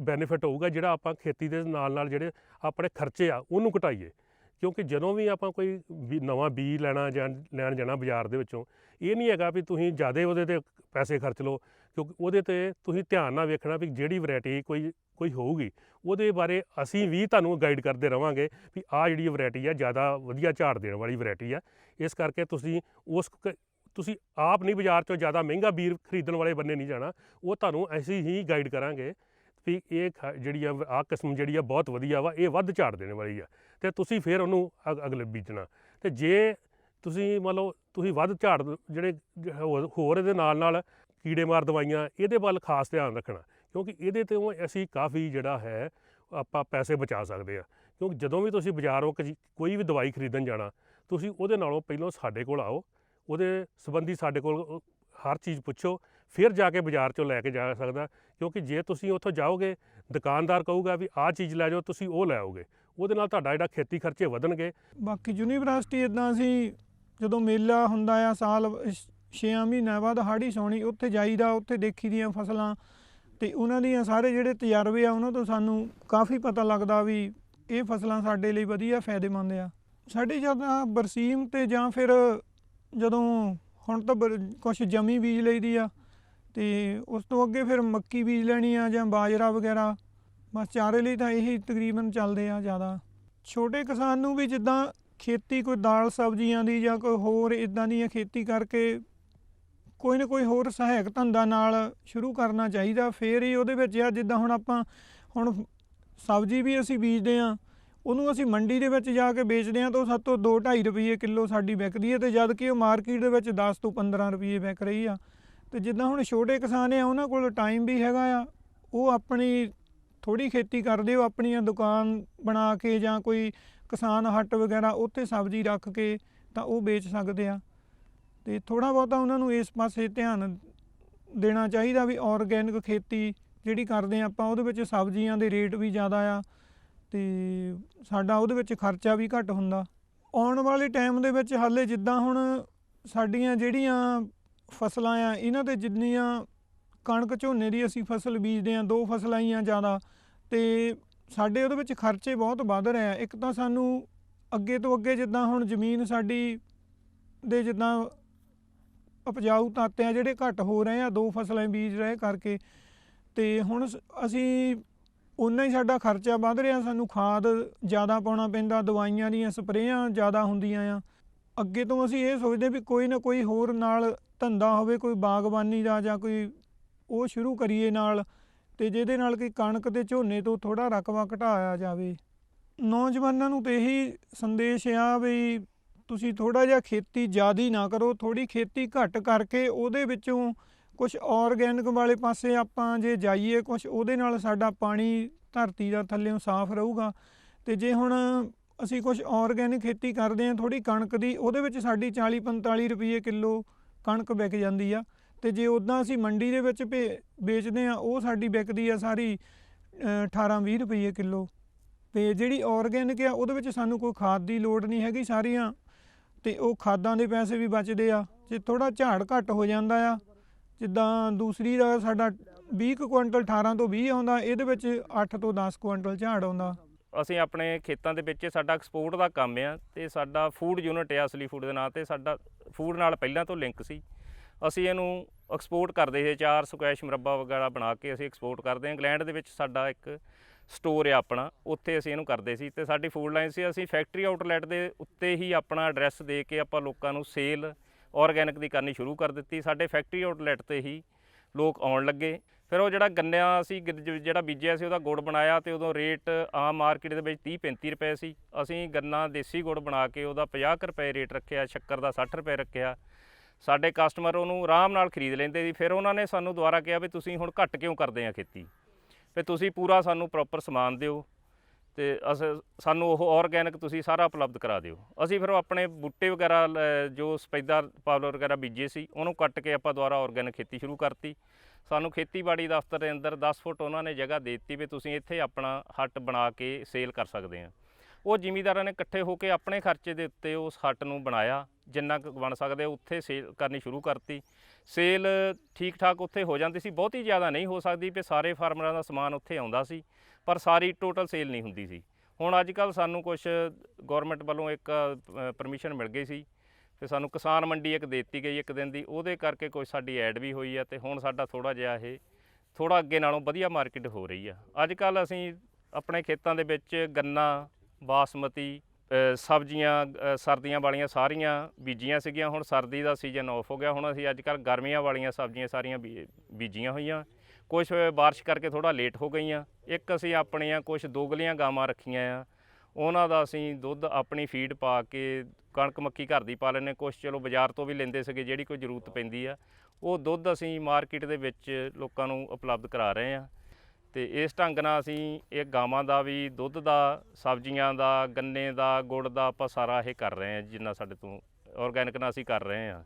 ਬੈਨੀਫਿਟ ਹੋਊਗਾ ਜਿਹੜਾ ਆਪਾਂ ਖੇਤੀ ਦੇ ਨਾਲ ਨਾਲ ਜਿਹੜੇ ਆਪਣੇ ਖਰਚੇ ਆ, ਉਹਨੂੰ ਘਟਾਈਏ। ਕਿਉਂਕਿ ਜਦੋਂ ਵੀ ਆਪਾਂ ਕੋਈ ਵੀ ਨਵਾਂ ਬੀਜ ਲੈਣਾ ਜਾਂ ਲੈਣ ਜਾਣਾ ਬਾਜ਼ਾਰ ਦੇ ਵਿੱਚੋਂ, ਇਹ ਨਹੀਂ ਹੈਗਾ ਵੀ ਤੁਸੀਂ ਜ਼ਿਆਦਾ ਉਹਦੇ ਤੇ ਪੈਸੇ ਖਰਚ ਲਓ, ਕਿਉਂਕਿ ਉਹਦੇ ਤੇ ਤੁਸੀਂ ਧਿਆਨ ਨਾਲ ਵੇਖਣਾ ਵੀ ਜਿਹੜੀ ਵੈਰਾਈਟੀ ਕੋਈ ਕੋਈ ਹੋਊਗੀ, ਉਹਦੇ ਬਾਰੇ ਅਸੀਂ ਵੀ ਤੁਹਾਨੂੰ ਗਾਈਡ ਕਰਦੇ ਰਵਾਂਗੇ ਵੀ ਆਹ ਜਿਹੜੀ ਵੈਰਾਈਟੀ ਆ, ਜ਼ਿਆਦਾ ਵਧੀਆ ਝਾੜ ਦੇਣ ਵਾਲੀ ਵੈਰਾਈਟੀ ਆ। ਇਸ ਕਰਕੇ ਤੁਸੀਂ ਉਸ ਕ- ਤੁਸੀਂ ਆਪ ਨਹੀਂ ਬਾਜ਼ਾਰ ਚੋਂ ਜ਼ਿਆਦਾ ਮਹਿੰਗਾ ਬੀਰ ਖਰੀਦਣ ਵਾਲੇ ਬੰਨੇ ਨਹੀਂ ਜਾਣਾ, ਉਹ ਤੁਹਾਨੂੰ ਅਸੀਂ ਹੀ ਗਾਈਡ ਕਰਾਂਗੇ ਵੀ ਇਹ ਖ- ਜਿਹੜੀ ਆ ਆਹ ਕਿਸਮ ਜਿਹੜੀ ਆ ਬਹੁਤ ਵਧੀਆ ਵਾ, ਇਹ ਵੱਧ ਝਾੜ ਦੇਣ ਵਾਲੀ ਆ ਤੇ ਤੁਸੀਂ ਫਿਰ ਉਹਨੂੰ ਅਗ- ਅਗਲੇ ਬੀਜਣਾ। ਤੇ ਜੇ ਤੁਸੀਂ ਮੰਨ ਲਓ ਤੁਸੀਂ ਵੱਧ ਝਾੜ ਜਿਹੜੇ ਜ- ਹੋਰ ਇਹਦੇ ਨਾਲ ਨਾਲ ਕੀੜੇ ਮਾਰ ਦਵਾਈਆਂ, ਇਹਦੇ ਵੱਲ ਖਾਸ ਧਿਆਨ ਰੱਖਣਾ, ਕਿਉਂਕਿ ਇਹਦੇ ਤੋਂ ਅਸੀਂ ਕਾਫੀ ਜਿਹੜਾ ਹੈ, ਆਪਾਂ ਪੈਸੇ ਬਚਾ ਸਕਦੇ ਆ। ਕਿਉਂਕਿ ਜਦੋਂ ਵੀ ਤੁਸੀਂ ਬਾਜ਼ਾਰੋਂ ਕੁਝ- ਕੋਈ ਵੀ ਦਵਾਈ ਖਰੀਦਣ ਜਾਣਾ, ਤੁਸੀਂ ਉਹਦੇ ਨਾਲੋਂ ਪਹਿਲਾਂ ਸਾਡੇ ਕੋਲ ਆਓ ਉਹਦੇ ਸੰਬੰਧੀ ਸਾਡੇ ਕੋਲ ਹਰ ਚੀਜ਼ ਪੁੱਛੋ, ਫਿਰ ਜਾ ਕੇ ਬਾਜ਼ਾਰ ਚੋਂ ਲੈ ਕੇ ਜਾ ਸਕਦਾ, ਕਿਉਂਕਿ ਜੇ ਤੁਸੀਂ ਉੱਥੋਂ ਜਾਓਗੇ, ਦੁਕਾਨਦਾਰ ਕਹੂਗਾ ਵੀ ਆਹ ਚੀਜ਼ ਲੈ ਜਾਓ, ਤੁਸੀਂ ਉਹ ਲੈ ਆਓਗੇ। ਉਹਦੇ ਨਾਲ ਤੁਹਾਡਾ ਜਿਹੜਾ ਖੇਤੀ ਖਰਚੇ ਵਧਣਗੇ। ਬਾਕੀ ਯੂਨੀਵਰਸਿਟੀ ਇਦਾਂ ਅਸੀਂ ਜਦੋਂ ਮੇਲਾ ਹੁੰਦਾ ਆ, ਸਾਲ 6 ਮਹੀਨਿਆਂ ਬਾਅਦ ਹਾੜੀ ਸੌਣੀ, ਉੱਥੇ ਜਾਈਦਾ, ਉੱਥੇ ਦੇਖੀ ਦੀਆਂ ਫਸਲਾਂ, ਤੇ ਉਹਨਾਂ ਦੀਆਂ ਸਾਰੇ ਜਿਹੜੇ ਤਜਰਬੇ ਆ, ਉਹਨਾਂ ਤੋਂ ਸਾਨੂੰ ਕਾਫੀ ਪਤਾ ਲੱਗਦਾ ਵੀ ਇਹ ਫਸਲਾਂ ਸਾਡੇ ਲਈ ਵਧੀਆ, ਫਾਇਦੇਮੰਦ ਆ। ਸਾਡੀ ਜ਼ਿਆਦਾ ਬਰਸੀਮ ਤੇ ਜਾਂ ਫਿਰ ਜਦੋਂ ਹੁਣ ਤਾਂ ਕੁਝ ਜਮੀ ਬੀਜ ਲਈਦੀ ਆ ਤੇ ਉਸ ਤੋਂ ਅੱਗੇ ਫਿਰ ਮੱਕੀ ਬੀਜ ਲੈਣੀ ਆ ਜਾਂ ਬਾਜਰਾ ਵਗੈਰਾ। ਬਸ ਚਾਰੇ ਲਈ ਤਾਂ ਇਹੀ ਤਕਰੀਬਨ ਚੱਲਦੇ ਆ ਜ਼ਿਆਦਾ। ਛੋਟੇ ਕਿਸਾਨ ਨੂੰ ਵੀ ਜਿੱਦਾਂ ਖੇਤੀ ਕੋਈ ਦਾਲ ਸਬਜ਼ੀਆਂ ਦੀ ਜਾਂ ਕੋਈ ਹੋਰ ਇਦਾਂ ਦੀਆਂ ਖੇਤੀ ਕਰਕੇ ਕੋਈ ਨਾ ਕੋਈ ਹੋਰ ਸਹਾਇਕ ਧੰਦਾ ਨਾਲ ਸ਼ੁਰੂ ਕਰਨਾ ਚਾਹੀਦਾ। ਫੇਰ ਹੀ ਉਹਦੇ ਵਿੱਚ ਆ ਜਿੱਦਾਂ ਹੁਣ ਆਪਾਂ ਹੁਣ ਸਬਜ਼ੀ ਵੀ ਅਸੀਂ ਬੀਜਦੇ ਆ ਉਹਨੂੰ ਅਸੀਂ ਮੰਡੀ ਦੇ ਵਿੱਚ ਜਾ ਕੇ ਵੇਚਦੇ ਹਾਂ ਤਾਂ ਉਹ ਤੋਂ 2-2.5 ਰੁਪਏ ਕਿਲੋ ਸਾਡੀ ਵਿਕਦੀ ਹੈ ਤੇ ਜਦ ਕਿ ਉਹ ਮਾਰਕੀਟ ਦੇ ਵਿੱਚ 10 ਤੋਂ 15 ਰੁਪਏ ਵਿਕ ਰਹੀ ਆ। ਤੇ ਜਿੱਦਾਂ ਹੁਣ ਛੋਟੇ ਕਿਸਾਨ ਆ, ਉਹਨਾਂ ਕੋਲ ਟਾਈਮ ਵੀ ਹੈਗਾ ਆ। ਉਹ ਆਪਣੀ ਥੋੜੀ ਖੇਤੀ ਕਰਦੇ, ਉਹ ਆਪਣੀਆਂ ਦੁਕਾਨ ਬਣਾ ਕੇ ਜਾਂ ਕੋਈ ਕਿਸਾਨ ਹੱਟ ਵਗੈਰਾ, ਉੱਥੇ ਸਬਜ਼ੀ ਰੱਖ ਕੇ ਤਾਂ ਉਹ ਵੇਚ ਸਕਦੇ ਆ। ਤੇ ਥੋੜਾ ਬਹੁਤਾ ਉਹਨਾਂ ਨੂੰ ਇਸ ਪਾਸੇ ਧਿਆਨ ਦੇਣਾ ਚਾਹੀਦਾ ਵੀ ਆਰਗੈਨਿਕ ਖੇਤੀ ਜਿਹੜੀ ਕਰਦੇ ਆ ਆਪਾਂ, ਉਹਦੇ ਵਿੱਚ ਸਬਜ਼ੀਆਂ ਦੇ ਰੇਟ ਵੀ ਜ਼ਿਆਦਾ ਆ। ਤੇ ਸਾਡਾ ਉਹਦੇ ਵਿੱਚ ਖਰਚਾ ਵੀ ਘੱਟ ਹੁੰਦਾ। ਆਉਣ ਵਾਲੇ ਟਾਈਮ ਦੇ ਵਿੱਚ ਹਾਲੇ ਜਿੱਦਾਂ ਹੁਣ ਸਾਡੀਆਂ ਜਿਹੜੀਆਂ ਫਸਲਾਂ ਆ, ਇਹਨਾਂ ਤੇ ਜਿੰਨੀਆਂ ਕਣਕ ਝੋਨੇ ਦੀ ਅਸੀਂ ਫਸਲ ਬੀਜਦੇ ਆ ਦੋ ਫਸਲਾਂ ਹੀ ਆ ਜ਼ਿਆਦਾ, ਤੇ ਸਾਡੇ ਉਹਦੇ ਵਿੱਚ ਖਰਚੇ ਬਹੁਤ ਵੱਧ ਰਹੇ ਆ। ਇੱਕ ਤਾਂ ਸਾਨੂੰ ਅੱਗੇ ਤੋਂ ਅੱਗੇ ਜਿੱਦਾਂ ਹੁਣ ਜ਼ਮੀਨ ਸਾਡੀ ਦੇ ਜਿੱਦਾਂ ਉਪਜਾਊ ਤੱਤ ਆ ਜਿਹੜੇ ਘੱਟ ਹੋ ਰਹੇ ਆ, ਦੋ ਫਸਲਾਂ ਬੀਜ ਰਹੇ ਕਰਕੇ, ਤੇ ਹੁਣ ਸ- ਅਸੀਂ ਉਨਾ ਹੀ ਸਾਡਾ ਖਰਚਾ ਵੱਧ ਰਿਹਾ, ਸਾਨੂੰ ਖਾਦ ਜ਼ਿਆਦਾ ਪਾਉਣਾ ਪੈਂਦਾ, ਦਵਾਈਆਂ ਦੀਆਂ ਸਪਰੇਆਂ ਜ਼ਿਆਦਾ ਹੁੰਦੀਆਂ ਆ। ਅੱਗੇ ਤੋਂ ਅਸੀਂ ਇਹ ਸੋਚਦੇ ਵੀ ਕੋਈ ਨਾ ਕੋਈ ਹੋਰ ਨਾਲ ਧੰਦਾ ਹੋਵੇ, ਕੋਈ ਬਾਗਬਾਨੀ ਦਾ ਜਾਂ ਕੋਈ ਉਹ ਸ਼ੁਰੂ ਕਰੀਏ ਨਾਲ ਤੇ ਜਿਹਦੇ ਨਾਲ ਕਿ ਕਣਕ ਤੇ ਝੋਨੇ ਤੋਂ ਥੋੜਾ ਰਕਬਾ ਘਟਾਇਆ ਜਾਵੇ। ਨੌਜਵਾਨਾਂ ਨੂੰ ਤੇ ਇਹੀ ਸੰਦੇਸ਼ ਆ ਵੀ ਤੁਸੀਂ ਥੋੜਾ ਜਿਹਾ ਖੇਤੀ ਜ਼ਿਆਦੀ ਨਾ ਕਰੋ ਥੋੜੀ ਖੇਤੀ ਘੱਟ ਕਰਕੇ ਉਹਦੇ ਵਿੱਚੋਂ ਕੁਝ ਆਰਗੈਨਿਕ ਵਾਲੇ ਪਾਸੇ ਆਪਾਂ ਜੇ ਜਾਈਏ ਕੁਝ ਉਹਦੇ ਨਾਲ ਸਾਡਾ ਪਾਣੀ ਧਰਤੀ ਦਾ ਥੱਲੇੋਂ ਸਾਫ਼ ਰਹੂਗਾ। ਤੇ ਜੇ ਹੁਣ ਅਸੀਂ ਕੁਝ ਆਰਗੈਨਿਕ ਖੇਤੀ ਕਰਦੇ ਹਾਂ ਥੋੜੀ ਕਣਕ ਦੀ, ਉਹਦੇ ਵਿੱਚ ਸਾਡੀ 40 45 ਰੁਪਏ ਕਿਲੋ ਕਣਕ ਵਿਕ ਜਾਂਦੀ ਆ। ਤੇ ਜੇ ਉਦਾਂ ਅਸੀਂ ਮੰਡੀ ਦੇ ਵਿੱਚ ਭੇ- ਵੇਚਦੇ ਆ ਉਹ ਸਾਡੀ ਵਿਕਦੀ ਆ ਸਾਰੀ 18 20 ਰੁਪਏ ਕਿਲੋ। ਤੇ ਜਿਹੜੀ ਆਰਗੈਨਿਕ ਆ, ਉਹਦੇ ਵਿੱਚ ਸਾਨੂੰ ਕੋਈ ਖਾਦ ਦੀ ਲੋੜ ਨਹੀਂ ਹੈਗੀ ਸਾਰੀਆਂ। ਤੇ ਉਹ ਖਾਦਾਂ ਦੇ ਪੈਸੇ ਵੀ ਬਚਦੇ ਆ। ਜੇ ਥੋੜਾ ਝਾੜ ਘੱਟ ਹੋ ਜਾਂਦਾ ਆ ਜਿੱਦਾਂ ਦੂਸਰੀ ਦਾ ਸਾਡਾ 20 ਕੁ ਕੁਇੰਟਲ 18 ਤੋਂ 20 ਆਉਂਦਾ, ਇਹਦੇ ਵਿੱਚ 8 ਤੋਂ 10 ਕੁਇੰਟਲ ਝਾੜ ਆਉਂਦਾ। ਅਸੀਂ ਆਪਣੇ ਖੇਤਾਂ ਦੇ ਵਿੱਚ ਸਾਡਾ ਐਕਸਪੋਰਟ ਦਾ ਕੰਮ ਆ ਤੇ ਸਾਡਾ ਫੂਡ ਯੂਨਿਟ ਆ ਅਸਲੀ ਫੂਡ ਦੇ ਨਾਂ ਤੇ, ਸਾਡਾ ਫੂਡ ਨਾਲ ਪਹਿਲਾਂ ਤੋਂ ਲਿੰਕ ਸੀ। ਅਸੀਂ ਇਹਨੂੰ ਐਕਸਪੋਰਟ ਕਰਦੇ ਸੀ, ਚਾਰ ਸਕੁਐਸ਼ ਮੁਰੱਬਾ ਵਗੈਰਾ ਬਣਾ ਕੇ ਅਸੀਂ ਐਕਸਪੋਰਟ ਕਰਦੇ ਹਾਂ। ਇੰਗਲੈਂਡ ਦੇ ਵਿੱਚ ਸਾਡਾ ਇੱਕ ਸਟੋਰ ਆ ਆਪਣਾ, ਉੱਥੇ ਅਸੀਂ ਇਹਨੂੰ ਕਰਦੇ ਸੀ ਤੇ ਸਾਡੀ ਫੂਡ ਲਾਈਨ ਸੀ। ਅਸੀਂ ਫੈਕਟਰੀ ਆਊਟਲੈਟ ਦੇ ਉੱਤੇ ਹੀ ਆਪਣਾ ਐਡਰੈਸ ਦੇ ਕੇ ਆਪਾਂ ਲੋਕਾਂ ਨੂੰ ਸੇਲ ਆਰਗੈਨਿਕ ਦੀ ਕਰਨੀ ਸ਼ੁਰੂ ਕਰ ਦਿੱਤੀ। ਸਾਡੇ ਫੈਕਟਰੀ ਆਊਟਲੈਟ ਤੇ ਹੀ ਲੋਕ ਆਉਣ ਲੱਗੇ। ਫਿਰ ਉਹ ਜਿਹੜਾ ਗੰਨਿਆਂ ਅਸੀਂ ਗ- ਜਿਹੜਾ ਬੀਜਿਆ ਸੀ, ਉਹਦਾ ਗੁੜ ਬਣਾਇਆ ਤੇ ਉਦੋਂ ਰੇਟ ਆਮ ਮਾਰਕੀਟ ਦੇ ਵਿੱਚ 30 35 ਰੁਪਏ ਸੀ। ਅਸੀਂ ਗੰਨਾ, ਦੇਸੀ ਗੁੜ ਬਣਾ ਕੇ ਉਹਦਾ 50 ਕੁ ਰੁਪਏ ਰੇਟ ਰੱਖਿਆ, ਸ਼ੱਕਰ ਦਾ 60 ਰੁਪਏ ਰੱਖਿਆ। ਸਾਡੇ ਕਸਟਮਰ ਉਹਨੂੰ ਆਰਾਮ ਨਾਲ ਖਰੀਦ ਲੈਂਦੇ ਸੀ। ਫਿਰ ਉਹਨਾਂ ਨੇ ਸਾਨੂੰ ਦੁਬਾਰਾ ਕਿਹਾ ਵੀ ਤੁਸੀਂ ਹੁਣ ਘੱਟ ਕਿਉਂ ਕਰਦੇ ਆ ਖੇਤੀ? ਵੀ ਤੁਸੀਂ ਪੂਰਾ ਸਾਨੂੰ ਪ੍ਰੋਪਰ ਸਮਾਨ ਦਿਓ। ਤੇ ਅਸ, ਸਾਨੂੰ ਉਹ ਆਰਗੈਨਿਕ ਤੁਸੀਂ ਸਾਰਾ ਉਪਲਬਧ ਕਰਾ ਦਿਓ। ਅਸੀਂ ਫਿਰ ਉਹ ਆਪਣੇ ਬੂਟੇ ਵਗੈਰਾ, ਲ- ਜੋ ਸਪੈਦਾ ਪਾਵਲਰ ਵਗੈਰਾ ਬੀਜੇ ਸੀ, ਉਹਨੂੰ ਕੱਟ ਕੇ ਆਪਾਂ ਦੁਬਾਰਾ ਆਰਗੈਨਿਕ ਖੇਤੀ ਸ਼ੁਰੂ ਕਰਤੀ। ਸਾਨੂੰ ਖੇਤੀਬਾੜੀ ਦਫ਼ਤਰ ਦੇ ਅੰਦਰ 10 ਫੁੱਟ ਉਹਨਾਂ ਨੇ ਜਗ੍ਹਾ ਦੇ ਦਿੱਤੀ ਵੀ ਤੁਸੀਂ ਇੱਥੇ ਆਪਣਾ ਹੱਟ ਬਣਾ ਕੇ ਸੇਲ ਕਰ ਸਕਦੇ ਆ। ਉਹ ਜ਼ਿਮੀਂਦਾਰਾਂ ਨੇ ਇਕੱਠੇ ਹੋ ਕੇ ਆਪਣੇ ਖਰਚੇ ਦੇ ਉੱਤੇ ਉਸ ਹੱਟ ਨੂੰ ਬਣਾਇਆ, ਜਿੰਨਾ ਕੁ ਬਣ ਸਕਦੇ, ਉੱਥੇ ਸੇਲ ਕਰਨੀ ਸ਼ੁਰੂ ਕਰਤੀ। ਸੇਲ ਠੀਕ ਠਾਕ ਉੱਥੇ ਹੋ ਜਾਂਦੀ ਸੀ, ਬਹੁਤੀ ਜ਼ਿਆਦਾ ਨਹੀਂ ਹੋ ਸਕਦੀ ਵੀ ਸਾਰੇ ਫਾਰਮਰਾਂ ਦਾ ਸਮਾਨ ਉੱਥੇ ਆਉਂਦਾ ਸੀ, ਪਰ ਸਾਰੀ ਟੋਟਲ ਸੇਲ ਨਹੀਂ ਹੁੰਦੀ ਸੀ। ਹੁਣ ਅੱਜ ਕੱਲ ਸਾਨੂੰ ਕੁਝ ਗਵਰਨਮੈਂਟ ਵੱਲੋਂ ਇੱਕ ਪਰਮਿਸ਼ਨ ਮਿਲ ਗਈ ਸੀ, ਤੇ ਸਾਨੂੰ ਕਿਸਾਨ ਮੰਡੀ ਇੱਕ ਦੇ ਦਿੱਤੀ ਗਈ ਇੱਕ ਦਿਨ ਦੀ, ਉਹਦੇ ਕਰਕੇ ਕੋਈ ਸਾਡੀ ਐਡ ਵੀ ਹੋਈ ਆ, ਤੇ ਹੁਣ ਸਾਡਾ ਥੋੜਾ ਜਿਹਾ ਇਹ ਥੋੜਾ ਅੱਗੇ ਨਾਲੋਂ ਵਧੀਆ ਮਾਰਕੀਟ ਹੋ ਰਹੀ ਆ। ਅੱਜ ਕੱਲ ਅਸੀਂ ਆਪਣੇ ਖੇਤਾਂ ਦੇ ਵਿੱਚ ਗੰਨਾ ਬਾਸਮਤੀ ਸਬਜ਼ੀਆਂ ਸਰਦੀਆਂ ਵਾਲੀਆਂ ਸਾਰੀਆਂ ਬੀਜੀਆਂ ਸੀਗੀਆਂ, ਹੁਣ ਸਰਦੀ ਦਾ ਸੀਜ਼ਨ ਆਫ ਹੋ ਗਿਆ, ਹੁਣ ਅਸੀਂ ਅੱਜ ਕੱਲ ਗਰਮੀਆਂ ਵਾਲੀਆਂ ਸਬਜ਼ੀਆਂ ਸਾਰੀਆਂ ਬੀ- ਬੀਜੀਆਂ ਹੋਈਆਂ। ਕੁਝ ਬਾਰਿਸ਼ ਕਰਕੇ ਥੋੜਾ ਲੇਟ ਹੋ ਗਈਆਂ। ਇੱਕ ਅਸੀਂ ਆਪਣੀਆਂ ਕੁਝ ਦੋਗਲੀਆਂ ਗਾਵਾਂ ਰੱਖੀਆਂ ਆ। ਉਹਨਾਂ ਦਾ ਅਸੀਂ ਦੁੱਧ ਆਪਣੀ ਫੀਡ ਪਾ ਕੇ ਕਣਕ ਮੱਕੀ ਘਰ ਦੀ ਪਾ ਲੈਂਦੇ ਕੁਝ ਚਲੋ ਬਾਜ਼ਾਰ ਤੋਂ ਵੀ ਲੈਂਦੇ ਸੀਗੇ, ਜਿਹੜੀ ਕੋਈ ਜ਼ਰੂਰਤ ਪੈਂਦੀ ਆ। ਉਹ ਦੁੱਧ ਅਸੀਂ ਮਾਰਕੀਟ ਦੇ ਵਿੱਚ ਲੋਕਾਂ ਨੂੰ ਉਪਲਬਧ ਕਰਾ ਰਹੇ ਆ ਤੇ ਇਸ ਢੰਗ ਨਾਲ ਅਸੀਂ ਇਹ ਗਾਵਾਂ ਦਾ ਵੀ, ਦੁੱਧ ਦਾ, ਸਬਜ਼ੀਆਂ ਦਾ, ਗੰਨੇ ਦਾ, ਗੁੜ ਦਾ ਆਪਾਂ ਸਾਰਾ ਇਹ ਕਰ ਰਹੇ ਹਾਂ, ਜਿੰਨਾ ਸਾਡੇ ਤੋਂ ਆਰਗੈਨਿਕ ਨਾਲ ਅਸੀਂ ਕਰ ਰਹੇ ਹਾਂ।